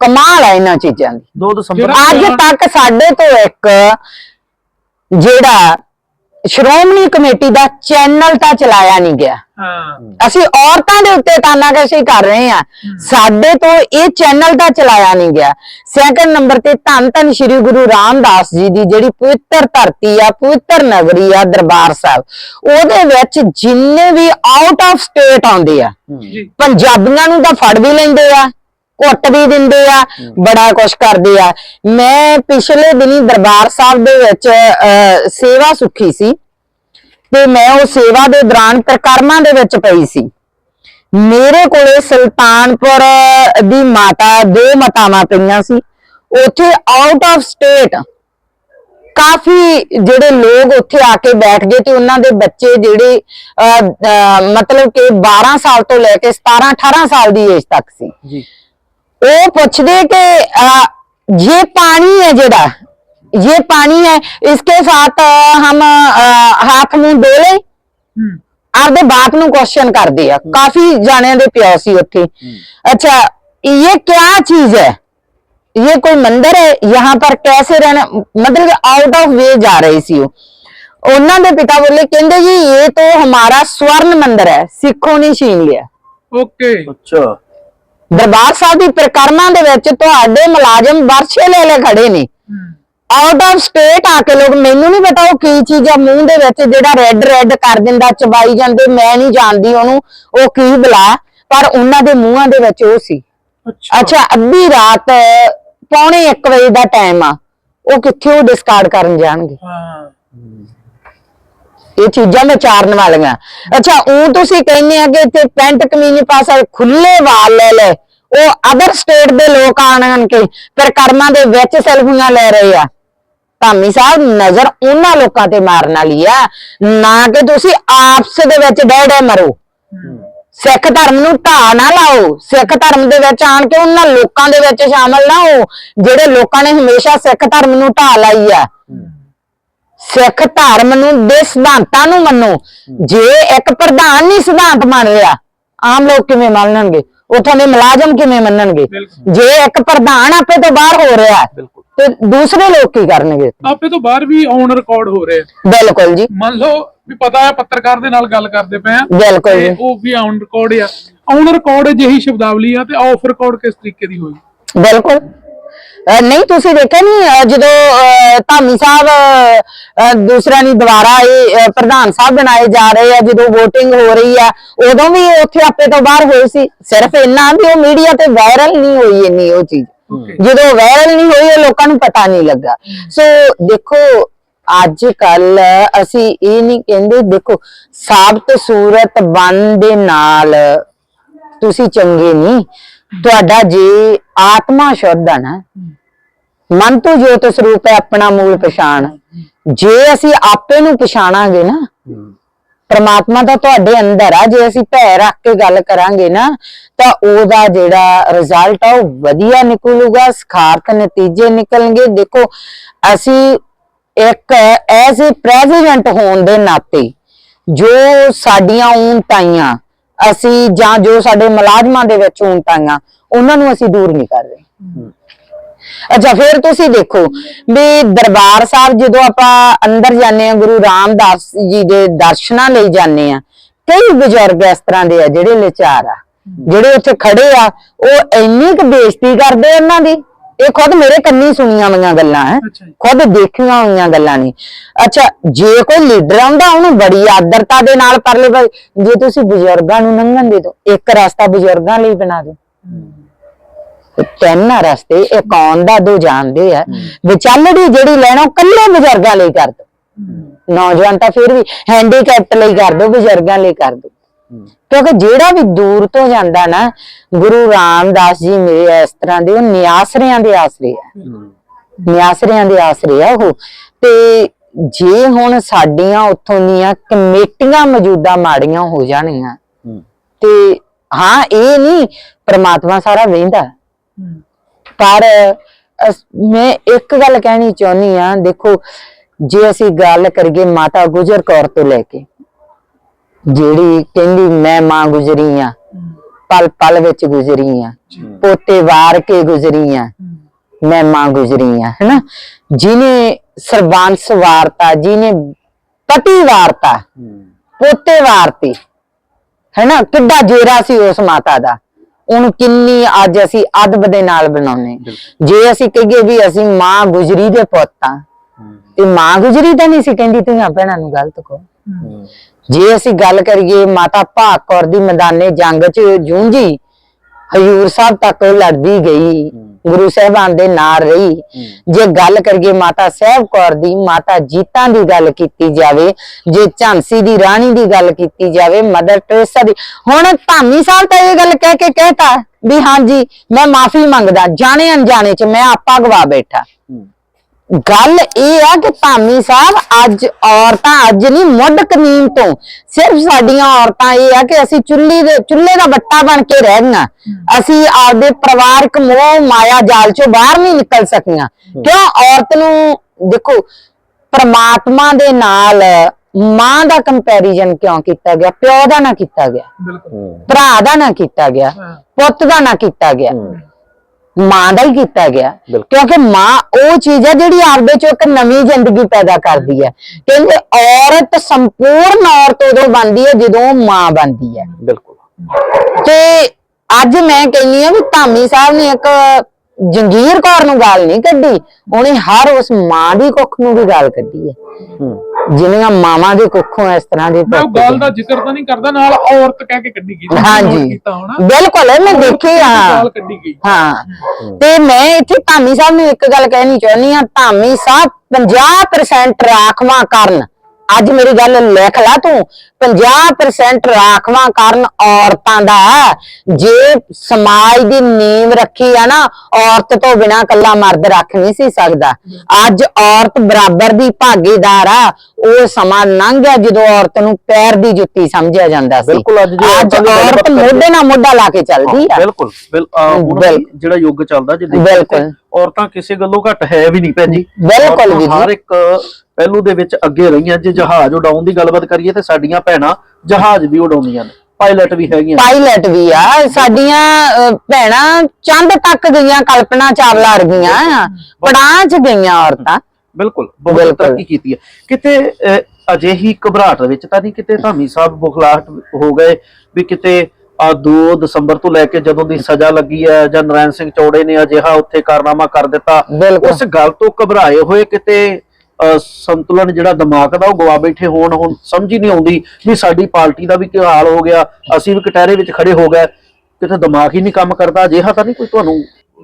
ਕਮਾਲ ਆ ਇਹਨਾਂ ਚੀਜ਼ਾਂ ਦੀ। 2 ਦਸੰਬਰ ਅੱਜ ਤੱਕ ਸਾਡੇ ਤੋਂ ਇੱਕ ਜਿਹੜਾ ਸ਼੍ਰੋਮਣੀ ਕਮੇਟੀ ਦਾ ਚੈਨਲ ਤਾਂ ਚਲਾਇਆ ਨਹੀਂ ਗਿਆ। ਹਾਂ। ਅਸੀਂ ਔਰਤਾਂ ਦੇ ਉੱਤੇ ਤਾਨਾਕਸ਼ੀ ਕਰ ਰਹੇ ਹਾਂ। ਸਾਡੇ ਤੋਂ ਇਹ ਚੈਨਲ ਤਾਂ ਚਲਾਇਆ ਨਹੀਂ ਗਿਆ। ਸੈਕੰਡ ਨੰਬਰ ਤੇ ਧੰਨ ਧੰਨ ਸ੍ਰੀ ਗੁਰੂ ਰਾਮਦਾਸ ਜੀ ਦੀ ਜਿਹੜੀ ਪਵਿੱਤਰ ਧਰਤੀ ਆ ਪਵਿੱਤਰ ਨਗਰੀ ਆ ਦਰਬਾਰ ਸਾਹਿਬ ਉਹਦੇ ਵਿੱਚ ਜਿੰਨੇ ਵੀ ਆਊਟ ਆਫ ਸਟੇਟ ਆਉਂਦੇ ਆ ਪੰਜਾਬੀਆਂ ਨੂੰ ਤਾਂ ਫੜ ਵੀ ਲੈਂਦੇ ਆ। ਕੁੱਟ ਵੀ ਦਿੰਦੇ ਆ ਬੜਾ ਕੁਛ ਕਰਦੇ ਆ। ਮੈਂ ਪਿਛਲੇ ਦਿਨੀ ਦਰਬਾਰ ਸਾਹਿਬ ਦੇ ਵਿੱਚ ਸੇਵਾ ਸੁਖੀ ਸੀ ਤੇ ਮੈਂ ਉਹ ਸੇਵਾ ਦੇ ਦੌਰਾਨ ਪ੍ਰਕਰਮਾਂ ਦੇ ਵਿੱਚ ਪਈ ਸੀ। ਮੇਰੇ ਕੋਲੇ ਸੁਲਤਾਨਪੁਰ ਦੀ ਮਾਤਾ ਦੋ ਮਾਤਾਵਾਂ ਪਈਆਂ ਸੀ। ਉੱਥੇ ਆਊਟ ਆਫ ਸਟੇਟ ਕਾਫੀ ਜਿਹੜੇ ਲੋਕ ਉੱਥੇ ਆ ਕੇ ਬੈਠ ਗਏ ਤੇ ਉਹਨਾਂ ਦੇ ਬੱਚੇ ਜਿਹੜੇ ਮਤਲਬ ਕਿ 12 ਸਾਲ ਤੋਂ ਲੈ ਕੇ 17 18 ਸਾਲ ਦੀ ਏਜ ਤੱਕ ਸੀ। ਜੀ। वो पूछते कि आ, ये पानी है जेड़ा ये पानी है इसके साथ आ, हम आ, हाथ मुंह धो ले ਹੂੰ ਆਪਦੇ ਬਾਪ ਨੂੰ ਕੁਐਸਚਨ ਕਰਦੇ ਆ ਕਾਫੀ ਜਾਣਿਆਂ ਦੇ ਪਿਓ ਸੀ ਉੱਥੇ अच्छा ये क्या चीज है ये कोई मंदिर है यहाँ पर कैसे रहना मतलब आउट ऑफ वे जा रहे सी वो ਉਹਨਾਂ ਦੇ ਪਿਤਾ ਬੋਲੇ ਕਹਿੰਦੇ ਜੀ ਇਹ ਤਾਂ ਹਮਾਰਾ ਸਵਰਨ ਮੰਦਿਰ ਹੈ ਸਿੱਖੋਂ ਨੇ ਛੀਨ ਲਿਆ ਓਕੇ ਅੱਛਾ ਦਰਬਾਰ ਸਾਹਿਬ ਦੀ ਪ੍ਰਕਰਮਾਂ ਦੇ ਵਿੱਚ ਤੁਹਾਡੇ ਮੁਲਾਜ਼ਮ ਵਰਸ਼ੇ ਲੈ ਲੈ ਖੜੇ ਨੇ। ਆਊਟ ਆਫ ਸਟੇਟ ਆ ਕੇ ਲੋਕ ਮੈਨੂੰ ਨਹੀਂ ਪਤਾ ਉਹ ਕੀ ਚੀਜ਼ ਆ ਮੂੰਹ ਦੇ ਵਿੱਚ ਜਿਹੜਾ ਰੈੱਡ ਰੈੱਡ ਕਰ ਦਿੰਦਾ ਚਬਾਈ ਜਾਂਦੇ ਮੈਂ ਨਹੀਂ ਜਾਣਦੀ ਉਹਨੂੰ ਉਹ ਕੀ ਬਲਾ। ਪਰ ਉਹਨਾਂ ਦੇ ਮੂੰਹਾਂ ਦੇ ਵਿੱਚ ਉਹ ਸੀ। ਅੱਛਾ। ਅੱਧੀ ਰਾਤ ਪੌਣੇ 1 ਵਜੇ ਦਾ ਟਾਈਮ ਆ। ਉਹ ਕਿੱਥੇ ਉਹ ਡਿਸਕਾਰਡ ਕਰਨ ਜਾਣਗੇ? ਹਾਂ। ਇਹ ਚੀਜ਼ਾਂ ਵਿਚਾਰਨ ਵਾਲੀਆਂ। ਅੱਛਾ, ਉਹ ਤੁਸੀਂ ਕਹਿੰਦੇ ਆ ਕਿ ਇੱਥੇ ਪੈਂਟ ਕਮੀਜ਼ ਪਾਸਾ ਖੁੱਲੇ ਵਾਲ ਲੈ ਲੈ। ਉਹ ਅਦਰ ਸਟੇਟ ਦੇ ਲੋਕ ਆਣਨ ਕੇ ਪਰ ਕਰਮਾਂ ਦੇ ਵਿੱਚ ਸੈਲਫੀਆਂ ਲੈ ਰਹੇ ਆ। ਧਾਮੀ ਸਾਹਿਬ, ਨਜ਼ਰ ਉਹਨਾਂ ਲੋਕਾਂ ਤੇ ਮਾਰਨ ਵਾਲੀ ਆ। ਨਾ ਕਿ ਤੁਸੀਂ ਆਪਸ ਦੇ ਵਿੱਚ ਡੈੜੇ ਮਰੋ। ਸਿੱਖ ਧਰਮ ਨੂੰ ਢਾ ਨਾ ਲਾਓ। ਸਿੱਖ ਧਰਮ ਦੇ ਵਿੱਚ ਆਣ ਕੇ ਉਹਨਾਂ ਲੋਕਾਂ ਦੇ ਵਿੱਚ ਸ਼ਾਮਲ ਨਾ ਹੋ। ਜਿਹੜੇ ਲੋਕਾਂ ਨੇ ਹਮੇਸ਼ਾ ਸਿੱਖ ਧਰਮ ਨੂੰ ਢਾ ਲਾਈ ਆ। ਸਿੱਖ ਧਰਮ ਨੂੰ ਦੇ ਸਿਧਾਂਤਾਂ ਨੂੰ ਮੰਨੋ। ਜੇ ਇੱਕ ਪ੍ਰਧਾਨ ਨਹੀਂ ਸਿਧਾਂਤ ਮੰਨ ਰਿਹਾ ਆਮ ਲੋਕ ਕਿਵੇਂ ਮੰਨਣਗੇ? ਉਥੋਂ ਦੇ ਮੁਲਾਜ਼ਮ ਕਿਵੇਂ ਮੰਨਣਗੇ। ਜੇ ਇੱਕ ਪ੍ਰਧਾਨ ਆਪੇ ਤੋਂ ਬਾਹਰ ਹੋ ਰਿਹਾ ਤੇ ਦੂਸਰੇ ਲੋਕ ਕੀ ਕਰਨਗੇ? ਆਪੇ ਤੋਂ ਬਾਹਰ ਵੀ ਔਨ ਰਿਕਾਰਡ ਹੋ ਰਹੇ। ਬਿਲਕੁਲ ਜੀ। ਮੰਨ ਲਓ ਵੀ ਪਤਾ ਹੈ ਪੱਤਰਕਾਰ ਦੇ ਨਾਲ ਗੱਲ ਕਰਦੇ ਪਏ ਆ ਬਿਲਕੁਲ ਜੀ। ਉਹ ਵੀ ਔਨ ਰਿਕਾਰਡ ਆ। ਔਨ ਰਿਕਾਰਡ ਜਿਹੀ ਸ਼ਬਦਾਵਲੀ ਆ ਤੇ ਆਫ ਰਿਕਾਰਡ ਕਿਸ ਤਰੀਕੇ ਦੀ ਹੋਈ? ਬਿਲਕੁਲ। ਨਹੀਂ ਤੁਸੀਂ ਦੇਖਿਆ ਨਹੀਂ ਜਦੋਂ ਧਾਮੀ ਸਾਹਿਬ ਦੂਸਰਾ ਨਹੀਂ ਦੁਬਾਰਾ ਇਹ ਪ੍ਰਧਾਨ ਸਾਹਿਬ ਬਣਾਏ ਜਾ ਰਹੇ ਆ ਜਦੋਂ VOTING ਹੋ ਰਹੀ ਆ ਉਦੋਂ ਵੀ ਉੱਥੇ ਆਪੇ ਤੋਂ ਬਾਹਰ ਹੋਏ ਸੀ। ਸਿਰਫ ਇੰਨਾ ਵੀ ਉਹ ਮੀਡੀਆ ਤੇ ਵਾਇਰਲ ਨਹੀਂ ਹੋਈ ਇੰਨੀ ਉਹ ਚੀਜ਼। ਜਦੋਂ ਵਾਇਰਲ ਨਹੀਂ ਹੋਈ ਉਹ ਲੋਕਾਂ ਨੂੰ ਪਤਾ ਨਹੀਂ ਲੱਗਾ। ਸੋ ਦੇਖੋ ਅੱਜ ਕੱਲ ਅਸੀਂ ਇਹ ਨਹੀਂ ਕਹਿੰਦੇ ਦੇਖੋ ਸਾਬਤ ਸੂਰਤ ਬਨ ਦੇ ਨਾਲ ਤੁਸੀਂ ਚੰਗੇ ਨਹੀਂ। ਤੁਹਾਡਾ ਜੇ ਆਤਮਾ ਸ਼ੁੱਧ ਆ ਨਾ। ਮਨ ਤੋਂ ਜੋਤ ਸਰੂਪ ਹੈ, ਆਪਣਾ ਮੂਲ ਪਛਾਣ। ਜੇ ਅਸੀਂ ਆਪੇ ਨੂੰ ਪਛਾਣਾਂਗੇ ਨਾ, ਪ੍ਰਮਾਤਮਾ ਤਾਂ ਤੁਹਾਡੇ ਅੰਦਰ ਆ। ਜੇ ਅਸੀਂ ਭੈ ਰੱਖ ਕੇ ਗੱਲ ਕਰਾਂਗੇ ਨਾ, ਤਾਂ ਉਹਦਾ ਜਿਹੜਾ ਰਿਜ਼ਲਟ ਆ, ਉਹ ਵਧੀਆ ਨਿਕਲੂਗਾ, ਸਖਾਰਤ ਨਤੀਜੇ ਨਿਕਲਣਗੇ। ਦੇਖੋ, ਅਸੀਂ ਇੱਕ ਐਜ਼ ਅ ਪ੍ਰੈਜ਼ੀਡੈਂਟ ਹੋਣ ਦੇ ਨਾਤੇ ਜੋ ਸਾਡੀਆਂ ਊਣਤਾਈਆਂ ਅਸੀਂ ਜਾਂ ਜੋ ਸਾਡੇ ਮੁਲਾਜ਼ਮਾਂ ਦੇ ਵਿੱਚ ਊਣਤਾਈਆਂ ਉਹਨਾਂ ਨੂੰ ਅਸੀਂ ਦੂਰ ਨਹੀਂ ਕਰ ਰਹੇ। ਅੱਛਾ, ਫਿਰ ਤੁਸੀਂ ਦੇਖੋ ਵੀ ਦਰਬਾਰ ਸਾਹਿਬ ਜਦੋਂ ਆਪਾਂ ਅੰਦਰ ਜਾਂਦੇ ਆ ਗੁਰੂ ਰਾਮਦਾਸ ਜੀ ਦੇ ਦਰਸ਼ਨਾਂ ਲਈ ਜਾਂਦੇ ਆ ਕਈ ਬਜ਼ੁਰਗ ਇਸ ਤਰ੍ਹਾਂ ਦੇ ਆ ਜਿਹੜੇ ਲਿਚਾਰ ਆ। ਜਿਹੜੇ ਉੱਥੇ ਖੜੇ ਆ, ਉਹ ਇੰਨੀ ਕੁ ਬੇਇੱਜ਼ਤੀ ਕਰਦੇ ਉਹਨਾਂ ਦੀ। ਇਹ ਖੁਦ ਮੇਰੇ ਕੰਨੀ ਸੁਣੀਆਂ ਹੋਈਆਂ ਗੱਲਾਂ ਹੈ। ਅੱਛਾ ਜੀ। ਖੁਦ ਦੇਖੀਆਂ ਹੋਈਆਂ ਗੱਲਾਂ ਨੇ। ਅੱਛਾ ਜੇ ਕੋਈ ਲੀਡਰ ਆਉਂਦਾ ਉਹਨੂੰ ਬੜੀ ਆਦਰਤਾ ਦੇ ਨਾਲ ਪਰਲੇ ਭਾਈ ਜੇ ਤੁਸੀਂ ਬਜ਼ੁਰਗਾਂ ਨੂੰ ਲੰਘਣ ਦੇ ਦਿਓ ਇੱਕ ਰਸਤਾ ਬਜ਼ੁਰਗਾਂ ਲਈ ਬਣਾ ਦਿਓ। ਤੇ ਤਿੰਨ ਰਸਤੇ ਇੱਕ ਆਉਣ ਦਾ ਦੋ ਜਾਣਦੇ ਆ ਵਿਚਾਲੜੀ ਜਿਹੜੀ ਲੈਣਾ ਉਹ ਕੱਲੇ ਬਜ਼ੁਰਗਾਂ ਲਈ ਕਰ ਦੋ ਨੌਜਵਾਨ ਤਾਂ ਫਿਰ ਵੀ ਹੈਂਡੀਕੈਪਟ ਲਈ ਕਰ ਦੋ ਬਜ਼ੁਰਗਾਂ ਲਈ ਕਰ ਦੋ ਕਿਉਂਕਿ ਜਿਹੜਾ ਵੀ ਦੂਰ ਤੋਂ ਜਾਂਦਾ ਨਾ ਗੁਰੂ ਰਾਮਦਾਸ ਜੀ ਮੇਰੇ ਇਸ ਤਰ੍ਹਾਂ ਦੇ ਉਹ ਨਿਆਸਰਿਆਂ ਦੇ ਆਸਰੇ ਆ। ਨਿਆਸਰਿਆਂ ਦੇ ਆਸਰੇ ਆ ਉਹ। ਤੇ ਜੇ ਹੁਣ ਸਾਡੀਆਂ ਉੱਥੋਂ ਦੀਆਂ ਕਮੇਟੀਆਂ ਮੌਜੂਦਾ ਮਾੜੀਆਂ ਹੋ ਜਾਣਗੀਆਂ ਤੇ ਹਾਂ ਇਹ ਨਹੀਂ ਪ੍ਰਮਾਤਮਾ ਸਾਰਾ ਵੇਂਦਾ। ਪਰ ਮੈਂ ਇੱਕ ਗੱਲ ਕਹਿਣੀ ਚਾਹੁੰਦੀ ਆ ਦੇਖੋ ਜੇ ਅਸੀਂ ਗੱਲ ਕਰੀਏ ਮਾਤਾ ਗੁਜਰ ਕੌਰ ਤੋਂ ਲੈ ਕੇ ਜਿਹੜੀ ਕਹਿੰਦੀ ਮੈਂ ਮਾਂ ਗੁਜਰੀ ਆ ਪਲ ਪਲ ਵਿੱਚ ਗੁਜਰੀ ਆ ਪੋਤੇ ਵਾਰ ਕੇ ਗੁਜਰੀ ਆ ਮੈਂ ਮਾਂ ਗੁਜਰੀ ਆ ਹੈਨਾ? ਜਿਨੇ ਸਰਬੰਸ ਵਾਰਤਾ ਜਿਨੇ ਪਤੀ ਵਾਰਤਾ ਪੋਤੇ ਵਾਰਤੀ ਹੈਨਾ? ਕਿੱਡਾ ਜੇਰਾ ਸੀ ਉਸ ਮਾਤਾ ਦਾ। ਉਹਨੂੰ ਕਿੰਨੀ ਅੱਜ ਅਸੀਂ ਅਦਬ ਦੇ ਨਾਲ ਬਣਾਉਨੇ ਜੇ ਅਸੀਂ ਕਹੀਏ ਵੀ ਅਸੀਂ ਮਾਂ ਗੁਜਰੀ ਦੇ ਪੁੱਤ ਆ ਤੇ ਮਾਂ ਗੁਜਰੀ ਤਾਂ ਨਹੀਂ ਸੀ ਕਹਿੰਦੀ ਧੀਆਂ ਭੈਣਾਂ ਨੂੰ ਗਲਤ ਕਹੋ। ਜੇ ਅਸੀਂ ਗੱਲ ਕਰੀਏ ਮਾਤਾ ਭਾਗ ਕੌਰ ਦੀ ਮੈਦਾਨੇ ਜੰਗ 'ਚ ਜੂੰਝੀ ਹਜੂਰ ਸਾਹਿਬ ਤੱਕ ਲੜਦੀ ਗਈ ਗੁਰੂ ਸਾਹਿਬਾਨ ਦੇ ਨਾਲ ਰਹੀ। ਜੇ ਗੱਲ ਕਰੀਏ ਮਾਤਾ ਸਾਹਿਬ ਕੌਰ ਦੀ ਮਾਤਾ ਜੀਤਾਂ ਦੀ ਗੱਲ ਕੀਤੀ ਜਾਵੇ ਜੇ ਝਾਂਸੀ ਦੀ ਰਾਣੀ ਦੀ ਗੱਲ ਕੀਤੀ ਜਾਵੇ ਮਦਰ ਟੈਰੇਸਾ ਦੀ ਹੁਣ ਧਾਮੀ ਸਾਹਿਬ ਤਾਂ ਇਹ ਗੱਲ ਕਹਿ ਕੇ ਕਹਿਤਾ ਵੀ ਹਾਂਜੀ ਮੈਂ ਮਾਫੀ ਮੰਗਦਾ ਜਾਣੇ ਅਣਜਾਣੇ ਚ ਮੈਂ ਆਪਾ ਗਵਾ ਬੈਠਾ। ਗੱਲ ਇਹ ਆ ਕਿ ਧਾਮੀ ਸਾਹਿਬ ਅੱਜ ਔਰਤਾਂ ਅੱਜ ਨਹੀਂ ਮੁੱਢ ਕਨੀਮ ਤੋਂ। ਸਿਰਫ ਸਾਡੀਆਂ ਔਰਤਾਂ ਇਹ ਆ ਕਿ ਅਸੀਂ ਚੁੱਲ੍ਹੇ ਦੇ ਚੁੱਲ੍ਹੇ ਦਾ ਬੱਟਾ ਬਣ ਕੇ ਰਹਿ ਗਈਆਂ। ਅਸੀਂ ਆਪਦੇ ਪਰਿਵਾਰਕ ਮੋਹ ਮਾਇਆ ਜਾਲ ਚੋਂ ਬਾਹਰ ਨਹੀਂ ਨਿਕਲ ਸਕੀਆਂ। ਕਿਉਂ? ਔਰਤ ਨੂੰ ਦੇਖੋ ਪ੍ਰਮਾਤਮਾ ਦੇ ਨਾਲ ਮਾਂ ਦਾ ਕੰਪੈਰੀਜ਼ਨ ਕਿਉਂ ਕੀਤਾ ਗਿਆ? ਪਿਓ ਦਾ ਨਾ ਕੀਤਾ ਗਿਆ। ਭਰਾ ਦਾ ਨਾ ਕੀਤਾ ਗਿਆ। ਪੁੱਤ ਦਾ ਨਾ ਕੀਤਾ ਗਿਆ। ਮਾਂ ਦਾ ਹੀ ਕੀਤਾ ਗਿਆ। ਕਿਉਂਕਿ ਮਾਂ ਉਹ ਚੀਜ਼ ਹੈ ਜਿਹੜੀ ਆਪਦੇ ਚੋਂ ਇੱਕ ਨਵੀਂ ਜ਼ਿੰਦਗੀ ਪੈਦਾ ਕਰਦੀ ਹੈ। ਕਹਿੰਦੇ ਔਰਤ ਸੰਪੂਰਨ ਔਰਤ ਉਦੋਂ ਬਣਦੀ ਹੈ ਜਦੋਂ ਮਾਂ ਬਣਦੀ ਹੈ। ਬਿਲਕੁਲ। ਤੇ ਅੱਜ ਮੈਂ ਕਹਿੰਨੀ ਆ ਵੀ ਧਾਮੀ ਸਾਹਿਬ ਨੇ ਇੱਕ ਜੰਗੀਰ ਕੌਰ ਨੂੰ ਗਾਲ ਨਹੀਂ ਕੱਢੀ ਉਹਨੇ ਹਰ ਉਸ ਮਾਂ ਦੀ ਕੁੱਖ ਨੂੰ ਵੀ ਗਾਲ ਕੱਢੀ ਹੈ। ਜਿਵੇਂ ਮਾਵਾਂ ਦੇ ਕੁੱਖੋਂ ਇਸ ਤਰ੍ਹਾਂ ਦੇ ਮੈਂ ਉਹ ਗੱਲ ਦਾ ਜ਼ਿਕਰ ਤਾਂ ਨਹੀਂ ਕਰਦਾ ਨਾਲ ਔਰਤ ਕਹਿ ਕੇ ਕੱਢੀ ਗਈ ਹਾਂਜੀ। ਬਿਲਕੁਲ ਮੈਂ ਦੇਖੀ ਹਾਂ। ਗੱਲ ਕੱਢੀ ਗਈ। ਹਾਂ। ਤੇ ਮੈਂ ਇੱਥੇ ਧਾਮੀ ਸਾਹਿਬ ਨੂੰ ਇੱਕ ਗੱਲ ਕਹਿਣੀ ਚਾਹੁੰਦੀ ਆ ਧਾਮੀ ਸਾਹਿਬ 50% ਰਾਖਵਾਂ ਕਰਨ। ਅੱਜ ਮੇਰੀ ਗੱਲ ਲਿਖ ਲੈ ਤੂੰ। 50% ਰਾਖਵਾਂ ਕਰਨ ਔਰਤਾਂ ਦਾ। ਜੇ ਸਮਾਜ ਦੀ ਨੀਂਵ ਰੱਖੀ ਆ ਨਾ, ਔਰਤ ਤੋਂ ਬਿਨਾ ਕੱਲਾ ਮਰਦ ਰੱਖ ਨਹੀਂ ਸੀ ਸਕਦਾ। ਅੱਜ ਔਰਤ ਬਰਾਬਰ ਦੀ ਭਾਗੀਦਾਰ ਆ। ਉਹ ਸਮਾਂ ਲੰਘ ਗਿਆ ਜਦੋਂ ਔਰਤ ਨੂੰ ਪੈਰ ਦੀ ਜੁੱਤੀ ਸਮਝਿਆ ਜਾਂਦਾ ਸੀ। ਬਿਲਕੁਲ, ਅੱਜ ਔਰਤ ਮੋਢੇ ਨਾਲ ਮੋਢਾ ਲਾ ਕੇ ਚੱਲਦੀ ਆ। ਬਿਲਕੁਲ ਜਿਹੜਾ ਯੁੱਗ ਚੱਲਦਾ ਜੇ। ਤੇ ਔਰਤਾਂ ਕਿਸੇ ਗੱਲੋਂ ਘੱਟ ਹੈ ਵੀ ਨਹੀਂ ਭੈਣ ਜੀ। ਬਿਲਕੁਲ ਵੀ। ਹਰ ਇੱਕ ਪਹਿਲੂ ਦੇ ਵਿੱਚ ਅੱਗੇ ਰਹੀਆਂ ਜੇ ਜਹਾਜ਼ ਉਡਾਉਣ ਦੀ ਗੱਲਬਾਤ ਕਰੀਏ ਤੇ ਸਾਡੀਆਂ ਭੈਣਾਂ ਜਹਾਜ਼ ਵੀ ਉਡਾਉਂਦੀਆਂ ਨੇ ਪਾਇਲਟ ਵੀ ਹੈਗੀਆਂ ਪਾਇਲਟ ਵੀ ਆ ਸਾਡੀਆਂ ਭੈਣਾਂ ਚੰਦ ਤੱਕ ਗਈਆਂ ਕਲਪਨਾ ਚਾਵਲਾ ਵਰਗੀਆਂ ਪੜਾਂ ਚ ਗਈਆਂ ਔਰਤਾਂ। ਬਿਲਕੁਲ ਬਹੁਤ ਬਿਲਕੁਲ। ਤਰੱਕੀ ਕੀਤੀ ਹੈ ਕਿਤੇ ਅਹ, ਅਜਿਹੀ ਘਬਰਾਹਟ ਵਿੱਚ ਤਾਂ ਨਹੀਂ ਕਿਤੇ ਧਾਮੀ ਸਾਹਿਬ ਬੁਖਲਾਹਟ ਹੋ ਗਏ ਵੀ ਕਿਤੇ ਆ 2 ਦਸੰਬਰ ਤੋਂ ਲੈ ਕੇ ਜਦੋਂ ਦੀ ਸਜ਼ਾ ਲੱਗੀ ਹੈ ਜਾਂ ਨਰੈਣ ਸਿੰਘ ਚੌੜੇ ਨੇ ਅਜਿਹਾ ਉੱਥੇ ਕਾਰਨਾਮਾ ਕਰ ਦਿੱਤਾ ਬਿਲਕੁਲ। ਉਸ ਗੱਲ ਤੋਂ ਘਬਰਾਏ ਹੋਏ ਕਿਤੇ ਅਹ, ਸੰਤੁਲਨ ਜਿਹੜਾ ਦਿਮਾਗ ਦਾ ਉਹ ਗਵਾ ਬੈਠੇ ਹੋਣ ਹੁਣ ਸਮਝ ਹੀ ਨਹੀਂ ਆਉਂਦੀ ਵੀ ਸਾਡੀ ਪਾਰਟੀ ਦਾ ਵੀ ਕੀ ਹਾਲ ਹੋ ਗਿਆ ਅਸੀਂ ਵੀ ਕਟਹਿਰੇ ਵਿੱਚ ਖੜੇ ਹੋ ਗਏ ਕਿਤੇ ਦਿਮਾਗ ਹੀ ਨਹੀਂ ਕੰਮ ਕਰਦਾ ਅਜਿਹਾ ਤਾਂ ਨਹੀਂ ਕੋਈ ਤੁਹਾਨੂੰ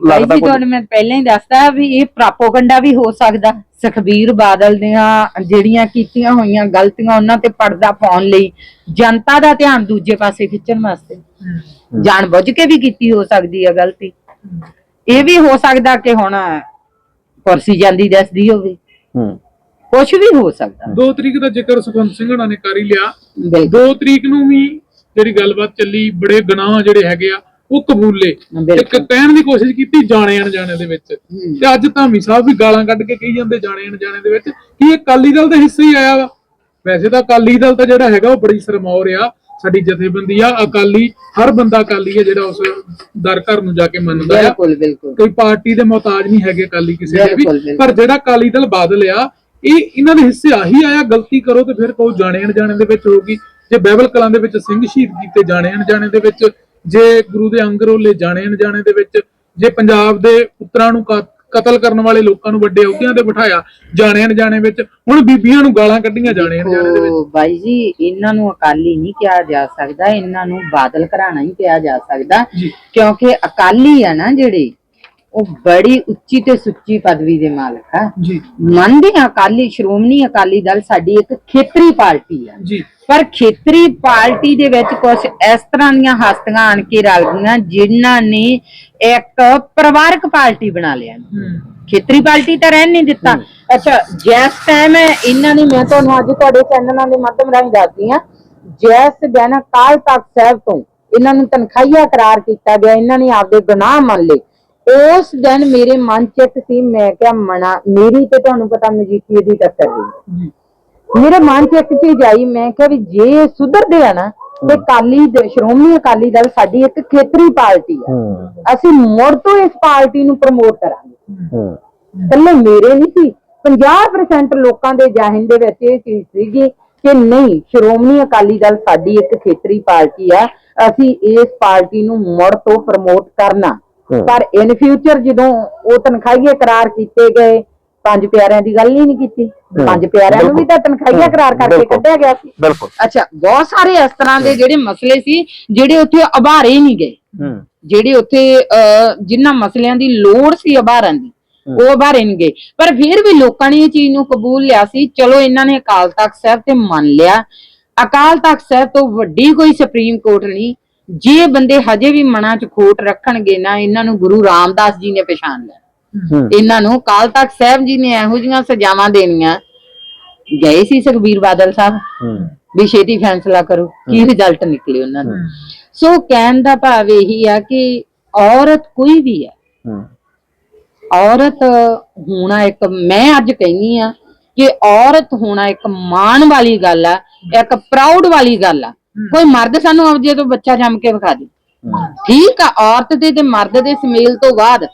ਲੱਗਦਾ ਜੀ ਕੋਈ ਤੁਹਾਨੂੰ ਮੈਂ ਪਹਿਲਾਂ ਹੀ ਦੱਸਦਾ ਵੀ ਇਹ ਪ੍ਰਾਪੋਗੰਡਾ ਵੀ ਹੋ ਸਕਦਾ। ਸੁਖਬੀਰ ਬਾਦਲ ਦੀਆਂ ਜਿਹੜੀਆਂ ਕੀਤੀਆਂ ਹੋਈਆਂ ਗਲਤੀਆਂ ਉਹਨਾਂ ਤੇ ਪਰਦਾ ਪਾਉਣ ਲਈ ਜਨਤਾ ਦਾ ਧਿਆਨ ਦੂਜੇ ਪਾਸੇ ਖਿੱਚਣ ਵਾਸਤੇ। ਜਾਣ ਬੁੱਝ ਕੇ ਵੀ ਕੀਤੀ ਹੋ ਸਕਦੀ ਹੈ ਗਲਤੀ। ਇਹ ਵੀ ਹੋ ਸਕਦਾ ਕਿ ਹੁਣ ਕੁਰਸੀ ਜਾਂਦੀ ਦੱਸਦੀ ਹੋਵੇ। ਹੂੰ। ਕੁਝ ਵੀ ਹੋ ਸਕਦਾ। 2 ਤਰੀਕ ਦਾ ਜ਼ਿਕਰ ਸੁਖਵੰਤ ਸਿੰਘ ਹਣਾ ਨੇ ਕਰ ਹੀ ਲਿਆ। 2 ਤਰੀਕ ਨੂੰ ਵੀ ਜਿਹੜੀ ਗੱਲਬਾਤ ਚੱਲੀ ਬੜੇ ਗੁਨਾਹ ਜਿਹੜੇ ਹੈਗੇ ਆ ਉਹ ਕਬੂਲੇ। ਇੱਕ ਕਹਿਣ ਦੀ ਕੋਸ਼ਿਸ਼ ਕੀਤੀ ਜਾਣੇ ਅਣਜਾਣੇ ਦੇ ਵਿੱਚ। ਤੇ ਅੱਜ ਧਾਮੀ ਸਾਹਿਬ ਵੀ ਗਾਲਾਂ ਕੱਢ ਕੇ ਕਹੀ ਜਾਂਦੇ ਜਾਣੇ ਅਣਜਾਣੇ ਦੇ ਵਿੱਚ ਕੀ ਇਹ ਅਕਾਲੀ ਦਲ ਦੇ ਹਿੱਸੇ ਹੀ ਆਇਆ ਵਾ। ਵੈਸੇ ਤਾਂ ਅਕਾਲੀ ਦਲ ਤਾਂ ਜਿਹੜਾ ਹੈਗਾ ਉਹ ਬੜੀ ਸਰਮੌਰ ਆ। ਸਾਡੀ ਜਥੇਬੰਦੀ ਆ ਅਕਾਲੀ ਹਰ ਬੰਦਾ ਅਕਾਲੀ ਹੈ ਜਿਹੜਾ ਉਸ ਦਰ ਘਰ ਨੂੰ ਜਾ ਕੇ ਮੰਨਦਾ ਬਿਲਕੁਲ ਬਿਲਕੁਲ। ਕੋਈ ਪਾਰਟੀ ਦੇ ਮੁਹਤਾਜ ਨਹੀਂ ਹੈਗੇ ਅਕਾਲੀ ਕਿਸੇ ਦੇ ਵੀ। ਪਰ ਜਿਹੜਾ ਅਕਾਲੀ ਦਲ ਬਾਦਲ ਆ ਇਹ ਇਹਨਾਂ ਦੇ ਹਿੱਸੇ ਆਹੀ ਆਇਆ। ਗਲਤੀ ਕਰੋ ਤੇ ਫਿਰ ਕਹੋ ਜਾਣੇ ਅਣਜਾਣੇ ਦੇ ਵਿੱਚ ਹੋਊਗੀ। ਜੇ ਬਾਈਬਲ ਕਲਾਂ ਦੇ ਵਿੱਚ ਸਿੰਘ ਸ਼ਹੀਦ ਕੀਤੇ ਜਾਣੇ ਅਣਜਾਣੇ ਦੇ ਵਿੱਚ ਜੇ ਗੁਰੂ ਦੇ ਅੰਗ ਰੋਲੇ ਜਾਣੇ ਅਣਜਾਣੇ ਦੇ ਵਿੱਚ ਜੇ ਪੰਜਾਬ ਦੇ ਪੁੱਤਰਾਂ ਨੂੰ ਕਤਲ ਕਰਨ ਵਾਲੇ ਲੋਕਾਂ ਨੂੰ ਵੱਡੇ ਅਹੁਦਿਆਂ ਤੇ ਬਿਠਾਇਆ ਜਾਣੇ ਅਣਜਾਣੇ ਵਿੱਚ ਹੁਣ ਬੀਬੀਆਂ ਨੂੰ ਗਾਲਾਂ ਕੱਢੀਆਂ ਜਾਣੇ ਅਣਜਾਣੇ ਦੇ ਵਿੱਚ ਬਾਈ ਜੀ ਇਹਨਾਂ ਨੂੰ ਅਕਾਲੀ ਨਹੀਂ ਕਿਹਾ ਜਾ ਸਕਦਾ ਇਹਨਾਂ ਨੂੰ ਬਾਦਲ ਘਰਾਣਾ ਹੀ ਕਿਹਾ ਜਾ ਸਕਦਾ। ਕਿਉਂਕਿ ਅਕਾਲੀ ਆ ਨਾ ਜਿਹੜੇ ਉਹ ਬੜੀ ਉੱਚੀ ਤੇ ਸੁੱਚੀ ਪਦਵੀ ਦੇ ਮਾਲਕ ਆ। ਜੀ। ਮੰਨਦੇ ਆ ਅਕਾਲੀ ਸ਼੍ਰੋਮਣੀ ਅਕਾਲੀ ਦਲ ਸਾਡੀ ਇੱਕ ਖੇਤਰੀ ਪਾਰਟੀ ਆ। ਜੀ। ਪਰ ਖੇਤਰੀ ਪਾਰਟੀ ਦੇ ਵਿੱਚ ਕੁਝ ਇਸ ਤਰ੍ਹਾਂ ਦੀਆਂ ਹਸਤੀਆਂ ਆਣ ਕੇ ਰਲ ਗਈਆਂ ਜਿਨ੍ਹਾਂ ਨੇ ਇੱਕ ਪਰਿਵਾਰਕ ਪਾਰਟੀ ਬਣਾ ਲਿਆ। ਹੂੰ। ਖੇਤਰੀ ਪਾਰਟੀ ਤਾਂ ਰਹਿਣ ਨਹੀਂ ਦਿੱਤਾ। ਅੱਛਾ ਜਿਸ ਟਾਈਮ ਇਹਨਾਂ ਨੇ ਮੈਂ ਤੁਹਾਨੂੰ ਅੱਜ ਤੁਹਾਡੇ ਚੈਨਲਾਂ ਦੇ ਮਾਧਿਅਮ ਰਾਹੀਂ ਦੱਸਦੀ ਆ ਜਿਸ ਦਿਨ ਕਾਲ ਤਖਤ ਸਾਹਿਬ ਤੋਂ ਇਹਨਾਂ ਨੂੰ ਤਨਖਾਹੀਆ ਕਰਾਰ ਕੀਤਾ ਗਿਆ ਇਹਨਾਂ ਨੇ ਆਪਦੇ ਗੁਨਾਹ ਮੰਨ ਲਏ। ਉਸ ਦਿਨ ਮੇਰੇ ਮਨ ਚ ਇੱਕ ਸੀ ਮੈਂ ਕਿਹਾ ਮਨਾ ਮੇਰੀ ਤੇ ਤੁਹਾਨੂੰ ਪਤਾ ਮਜੀਠੀਏ ਦੀ ਟੱਕਰ ਗਈ ਜੀ ਮੇਰੇ ਮਨ 'ਚ ਇੱਕ ਚੀਜ਼ ਆਈ ਮੈਂ ਕਿਹਾ ਵੀ ਜੇ ਸੁਧਰਦੇ ਆ ਨਾ ਤੇ ਅਕਾਲੀ ਦ- ਸ਼੍ਰੋਮਣੀ ਅਕਾਲੀ ਦਲ ਸਾਡੀ ਇੱਕ ਖੇਤਰੀ ਪਾਰਟੀ ਆ। ਅਸੀਂ ਮੁੜ ਤੋਂ ਇਸ ਪਾਰਟੀ ਨੂੰ ਪ੍ਰਮੋਟ ਕਰਾਂਗੇ। ਕੱਲੇ ਮੇਰੇ ਨਹੀਂ ਸੀ 50% ਲੋਕਾਂ ਦੇ ਜ਼ਿਹਨ ਦੇ ਵਿੱਚ ਇਹ ਚੀਜ਼ ਸੀਗੀ ਕਿ ਨਹੀਂ ਸ਼੍ਰੋਮਣੀ ਅਕਾਲੀ ਦਲ ਸਾਡੀ ਇੱਕ ਖੇਤਰੀ ਪਾਰਟੀ ਆ ਅਸੀਂ ਇਸ ਪਾਰਟੀ ਨੂੰ ਮੁੜ ਤੋਂ ਪ੍ਰਮੋਟ ਕਰਨਾ। ਪਰ ਇਨ ਫਿਊਚਰ ਜਦੋਂ ਉਹ ਤਨਖਾਹੀਏ ਕਰਾਰ ਕੀਤੇ ਗਏ ਪੰਜ ਪਿਆਰਿਆਂ ਦੀ ਗੱਲ ਹੀ ਨਹੀਂ ਕੀਤੀ। ਪੰਜ ਪਿਆਰਿਆਂ ਨੂੰ ਵੀ ਤਾਂ ਤਨਖਾਹੀਆ ਕਰਾਰ ਕਰਕੇ। ਕੱਢਿਆ ਗਿਆ ਸੀ। ਬਿਲਕੁਲ। ਅੱਛਾ ਬਹੁਤ ਸਾਰੇ ਇਸ ਤਰ੍ਹਾਂ ਦੇ ਜਿਹੜੇ ਮਸਲੇ ਸੀ ਜਿਹੜੇ ਉੱਥੇ ਉਭਾਰੇ ਹੀ ਨਹੀਂ ਗਏ। ਜਿਹੜੇ ਉੱਥੇ ਅਹ, ਜਿਨ੍ਹਾਂ ਮਸਲਿਆਂ ਦੀ ਲੋੜ ਸੀ ਉਭਾਰਨ ਦੀ ਉਹ ਉਭਾਰੇ ਨਹੀਂ ਗਏ। ਪਰ ਫਿਰ ਵੀ ਲੋਕਾਂ ਨੇ ਇਹ ਚੀਜ਼ ਨੂੰ ਕਬੂਲ ਲਿਆ ਸੀ ਚਲੋ ਇਹਨਾਂ ਨੇ ਅਕਾਲ ਤਖਤ ਸਾਹਿਬ ਤੇ ਮੰਨ ਲਿਆ। ਅਕਾਲ ਤਖਤ ਸਾਹਿਬ ਤੋਂ ਵੱਡੀ ਕੋਈ ਸੁਪਰੀਮ ਕੋਰਟ ਨਹੀਂ ਜੇ ਬੰਦੇ ਹਜੇ ਵੀ ਮਨਾਂ 'ਚ ਖੋਟ ਰੱਖਣਗੇ ਨਾ ਇਹਨਾਂ ਨੂੰ ਗੁਰੂ ਰਾਮਦਾਸ ਜੀ ਨੇ ਪਛਾਣ ਲਿਆ। ਇਹਨਾਂ ਨੂੰ ਅਕਾਲ ਤਖਤ ਸਾਹਿਬ ਜੀ ਨੇ ਇਹੋ ਜਿਹੀਆਂ ਸਜ਼ਾਵਾਂ ਦੇਣੀਆਂ। ਗਏ ਸੀ ਸੁਖਬੀਰ ਬਾਦਲ ਸਾਹਿਬ? ਵੀ ਛੇਤੀ ਫੈਸਲਾ ਕਰੋ ਕੀ ਰਿਜ਼ਲਟ ਨਿਕਲੇ ਉਹਨਾਂ ਦਾ? ਸੋ ਕਹਿਣ ਦਾ ਭਾਵ ਇਹੀ ਆ ਕਿ ਔਰਤ ਕੋਈ ਵੀ ਹੈ। ਔਰਤ ਹੋਣਾ ਇੱਕ ਮੈਂ ਅੱਜ ਕਹਿੰਦੀ ਆ ਕਿ ਔਰਤ ਹੋਣਾ ਇੱਕ ਮਾਣ ਵਾਲੀ ਗੱਲ ਆ ਇੱਕ ਪ੍ਰਾਊਡ ਵਾਲੀ ਗੱਲ ਆ। ਕੋਈ ਮਰਦ ਸਾਨੂੰ ਆਪਦੇ ਤੋਂ ਬੱਚਾ ਜੰਮ ਕੇ ਵਿਖਾ ਦੇ। ਠੀਕ ਆ ਔਰਤ ਦੇ ਤੇ ਮਰਦ ਦੇ ਸਮੇਲ ਤੋਂ ਬਾਅਦ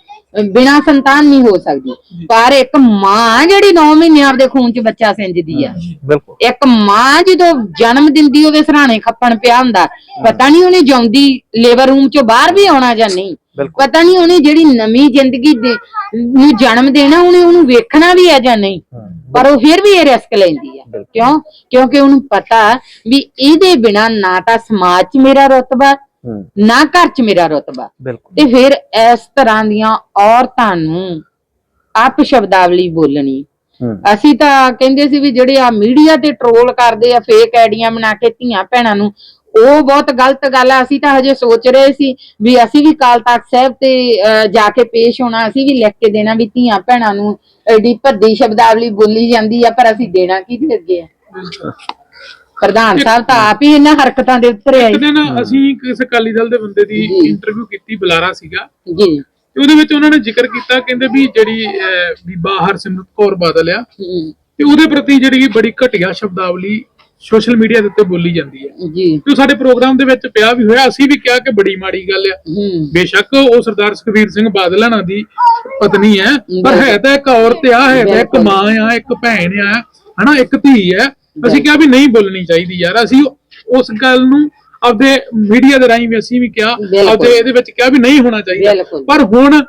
ਬਿਨਾ ਸੰਤਾਨ ਨਹੀਂ ਹੋ ਸਕਦੀ। ਪਰ ਇੱਕ ਮਾਂ ਜਿਹੜੀ 9 ਮਹੀਨੇ ਆਪਦੇ ਖੂਨ 'ਚ ਬੱਚਾ ਸਿੰਜਦੀ ਆ। ਬਿਲਕੁਲ। ਇੱਕ ਮਾਂ ਜਦੋਂ ਜਨਮ ਦਿੰਦੀ ਉਹਦੇ ਸਰਾਣੇ ਖੱਪਣ ਪਿਆ ਹੁੰਦਾ ਪਤਾ ਨਹੀਂ ਉਹਨੇ ਜਾਉਂਦੀ ਲੇਬਰ ਰੂਮ ਚੋਂ ਬਾਹਰ ਵੀ ਆਉਣਾ ਜਾਂ ਨਹੀਂ। ਬਿਲਕੁਲ। ਪਤਾ ਨਹੀਂ ਉਹਨੇ ਜਿਹੜੀ ਨਵੀਂ ਜ਼ਿੰਦਗੀ ਦੇ ਨੂੰ ਜਨਮ ਦੇਣਾ ਉਹਨੇ ਉਹਨੂੰ ਵੇਖਣਾ ਵੀ ਹੈ ਜਾਂ ਨਹੀਂ। ਪਰ ਉਹ ਫਿਰ ਵੀ ਇਹ ਰਿਸਕ ਲੈਂਦੀ ਆ ਕਿਉਂ? ਕਿਉਂਕਿ ਉਹਨੂੰ ਪਤਾ ਵੀ ਇਹਦੇ ਬਿਨਾ ਨਾ ਤਾਂ ਸਮਾਜ 'ਚ ਮੇਰਾ ਰੁਤਬਾ ਨਾ ਘਰ 'ਚ ਮੇਰਾ ਰੁਤਬਾ। ਤੇ ਫਿਰ ਇਸ ਤਰ੍ਹਾਂ ਦੀਆਂ ਔਰਤਾਂ ਨੂੰ ਅਪ ਸ਼ਬਦਾਵਲੀ ਬੋਲਣੀ। ਅਸੀਂ ਤਾਂ ਕਹਿੰਦੇ ਸੀ ਵੀ ਜਿਹੜੇ ਆ ਮੀਡੀਆ ਤੇ ਟਰੋਲ ਕਰਦੇ ਆ ਫੇਕ ਆਈਡੀਆਂ ਬਣਾ ਕੇ ਧੀਆਂ ਭੈਣਾਂ ਨੂੰ ਉਹ ਬਹੁਤ ਗਲਤ ਗੱਲ ਆ ਅਸੀਂ ਤਾਂ ਹਜੇ ਸੋਚ ਰਹੇ ਸੀ ਵੀ ਅਸੀਂ ਵੀ ਕਾਲ ਤਖਤ ਸਾਹਿਬ ਤੇ ਜਾ ਕੇ ਪੇਸ਼ ਹੋਣਾ ਅਸੀਂ ਵੀ ਲਿਖ ਕੇ ਦੇਣਾ ਵੀ ਧੀਆਂ ਭੈਣਾਂ ਨੂੰ ਐਡੀ ਭੱਦੀ ਸ਼ਬਦਾਵਲੀ ਬੋਲੀ ਜਾਂਦੀ ਆ ਪਰ ਅਸੀਂ ਦੇਣਾ ਕੀ ਦੇ ਅੱਗੇ ਆ? ਪ੍ਰਧਾਨ ਸਾਹਿਬ ਤਾਂ ਆਪ ਹੀ ਇਹਨਾਂ ਹਰਕਤਾਂ ਦੇ ਉੱਤਰ ਆਏ। ਇੱਕ ਦਿਨ ਅਸੀਂ ਕਿਸੇ ਅਕਾਲੀ ਦਲ ਦੇ ਬੰਦੇ ਦੀ। ਇੰਟਰਵਿਊ ਕੀਤੀ ਬੁਲਾਰਾ ਸੀਗਾ। ਜੀ। ਤੇ ਉਹਦੇ ਵਿੱਚ ਉਹਨਾਂ ਨੇ ਜ਼ਿਕਰ ਕੀਤਾ ਕਹਿੰਦੇ ਵੀ ਜਿਹੜੀ ਬੀਬਾ ਹਰਸਿਮਰਤ ਕੌਰ ਬਾਦਲ ਆ ਤੇ ਉਹਦੇ ਪ੍ਰਤੀ ਜਿਹੜੀ ਬੜੀ ਘਟੀਆ ਸ਼ਬਦਾਵਲੀ ਸੋਸ਼ਲ ਮੀਡੀਆ ਦੇ ਉੱਤੇ ਬੋਲੀ ਜਾਂਦੀ ਹੈ। ਜੀ। ਤੇ ਉਹ ਸਾਡੇ ਪ੍ਰੋਗਰਾਮ ਦੇ ਵਿੱਚ ਪਿਆ ਵੀ ਹੋਇਆ। ਅਸੀਂ ਵੀ ਕਿਹਾ ਕਿ ਬੜੀ ਮਾੜੀ ਗੱਲ ਆ। ਬੇਸ਼ੱਕ ਉਹ ਸਰਦਾਰ ਸੁਖਬੀਰ ਸਿੰਘ ਬਾਦਲ ਹਣਾ ਦੀ ਪਤਨੀ ਹੈ। ਪਰ ਹੈ ਤਾਂ ਇੱਕ ਔਰਤ ਆ ਹੈ ਤਾਂ ਇੱਕ ਮਾਂ ਆ ਇੱਕ ਭੈਣ ਆ ਹਨਾ ਇੱਕ ਧੀ ਹੈ। ਅਸੀਂ ਕਿਹਾ ਵੀ ਨਹੀਂ ਬੋਲਣੀ ਚਾਹੀਦੀ ਯਾਰ। ਅਸੀਂ ਉਸ ਗੱਲ ਨੂੰ ਆਪਦੇ ਮੀਡੀਆ ਦੇ ਰਾਹੀਂ ਵੀ ਅਸੀਂ ਵੀ ਕਿਹਾ। ਆਪਦੇ ਇਹਦੇ ਵਿੱਚ ਕਿਹਾ ਵੀ ਨਹੀਂ ਹੋਣਾ ਚਾਹੀਦਾ। ਪਰ ਹੁਣ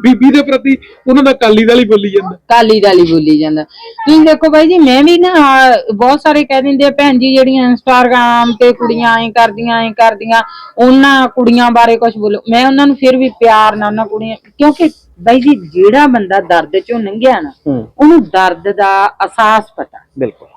ਬੀਬੀ ਦੇ ਪ੍ਰਤੀ ਉਹਨਾਂ ਦਾ ਕਾਲੀ ਦਲ ਹੀ ਬੋਲੀ ਜਾਂਦਾ। ਕਾਲੀ ਦਾਲੀ ਬੋਲੀ ਜਾਂਦਾ। ਤੁਸੀਂ ਦੇਖੋ ਬਾਈ ਜੀ ਮੈਂ ਵੀ ਨਾ ਆਹ, ਬਹੁਤ ਸਾਰੇ ਕਹਿ ਦਿੰਦੇ ਆ ਭੈਣ ਜੀ ਜਿਹੜੀਆਂ ਇੰਸਟਾਗ੍ਰਾਮ ਤੇ ਕੁੜੀਆਂ ਐ ਕਰਦੀਆਂ ਐ ਕਰਦੀਆਂ ਉਹਨਾਂ ਕੁੜੀਆਂ ਬਾਰੇ ਕੁਝ ਬੋਲੋ। ਮੈਂ ਉਹਨਾਂ ਨੂੰ ਫਿਰ ਵੀ ਪਿਆਰ ਨਾਲ ਉਹਨਾਂ ਕੁੜੀਆਂ ਕਿਉਂਕਿ ਬਾਈ ਜੀ ਜਿਹੜਾ ਬੰਦਾ ਦਰਦ ਚੋਂ ਲੰਘਿਆ ਨਾ ਹੂੰ। ਉਹਨੂੰ ਦਰਦ ਦਾ ਅਹਿਸਾਸ ਪਤਾ। ਬਿਲਕੁਲ।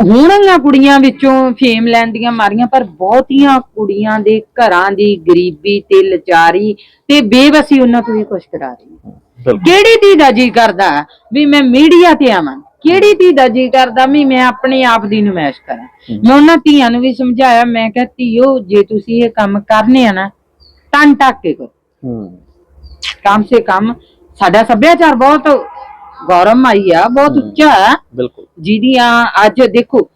ਹੋਣਗੀਆਂ ਕੁੜੀਆਂ ਵਿੱਚੋਂ ਫੇਮ ਲੈਣ ਦੀਆਂ ਮਾਰੀਆਂ ਪਰ ਬਹੁਤੀਆਂ ਕੁੜੀਆਂ ਦੇ ਘਰਾਂ ਦੀ ਗਰੀਬੀ ਤੇ ਲਾਚਾਰੀ ਤੇ ਬੇਵਸੀ ਉਹਨਾਂ ਤੋਂ ਵੀ ਕੁਝ ਕਰਾ ਰਹੀ ਕਿਹੜੀ ਧੀ ਦਾ ਜੀ ਕਰਦਾ ਵੀ ਮੈਂ ਮੀਡੀਆ ਤੇ ਆਵਾਂ? ਕਿਹੜੀ ਧੀ ਦਾ ਜੀ ਕਰਦਾ ਵੀ ਮੈਂ ਆਪਣੇ ਆਪ ਦੀ ਨੁਮਾਇਸ਼ ਕਰਾਂ? ਮੈਂ ਉਹਨਾਂ ਧੀਆਂ ਨੂੰ ਵੀ ਸਮਝਾਇਆ ਮੈਂ ਕਿਹਾ ਧੀਓ ਜੇ ਤੁਸੀਂ ਇਹ ਕੰਮ ਕਰਨੇ ਆ ਨਾ ਤਨ ਟੱਕ ਕੇ ਕਰੋ। ਹੂੰ। ਕਮ ਸੇ ਕਮ ਸਾਡਾ ਸੱਭਿਆਚਾਰ ਬਹੁਤ ਗੌਰਵਮਈ ਆ ਬਹੁਤ ਉੱਚਾ ਹੈ। ਬਿਲਕੁਲ। ਜਿਹਦੀਆਂ ਅੱਜ ਦੇਖੋ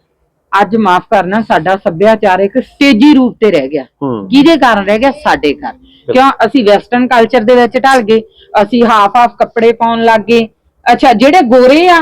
ਅੱਜ ਮਾਫ ਕਰਨਾ ਸਾਡਾ ਸੱਭਿਆਚਾਰ ਇੱਕ ਸਟੇਜੀ ਰੂਪ ਤੇ ਰਹਿ ਗਿਆ। ਹੂੰ। ਕਿਹਦੇ ਕਾਰਨ ਰਹਿ ਗਿਆ? ਸਾਡੇ ਕਾਰਨ। ਕਿਉਂ? ਅਸੀਂ ਵੈਸਟਰਨ ਕਲਚਰ ਦੇ ਵਿੱਚ ਢਲ ਗਏ ਅਸੀਂ ਹਾਫ ਹਾਫ ਕੱਪੜੇ ਪਾਉਣ ਲੱਗ ਗਏ। ਅੱਛਾ ਜਿਹੜੇ ਗੋਰੇ ਆ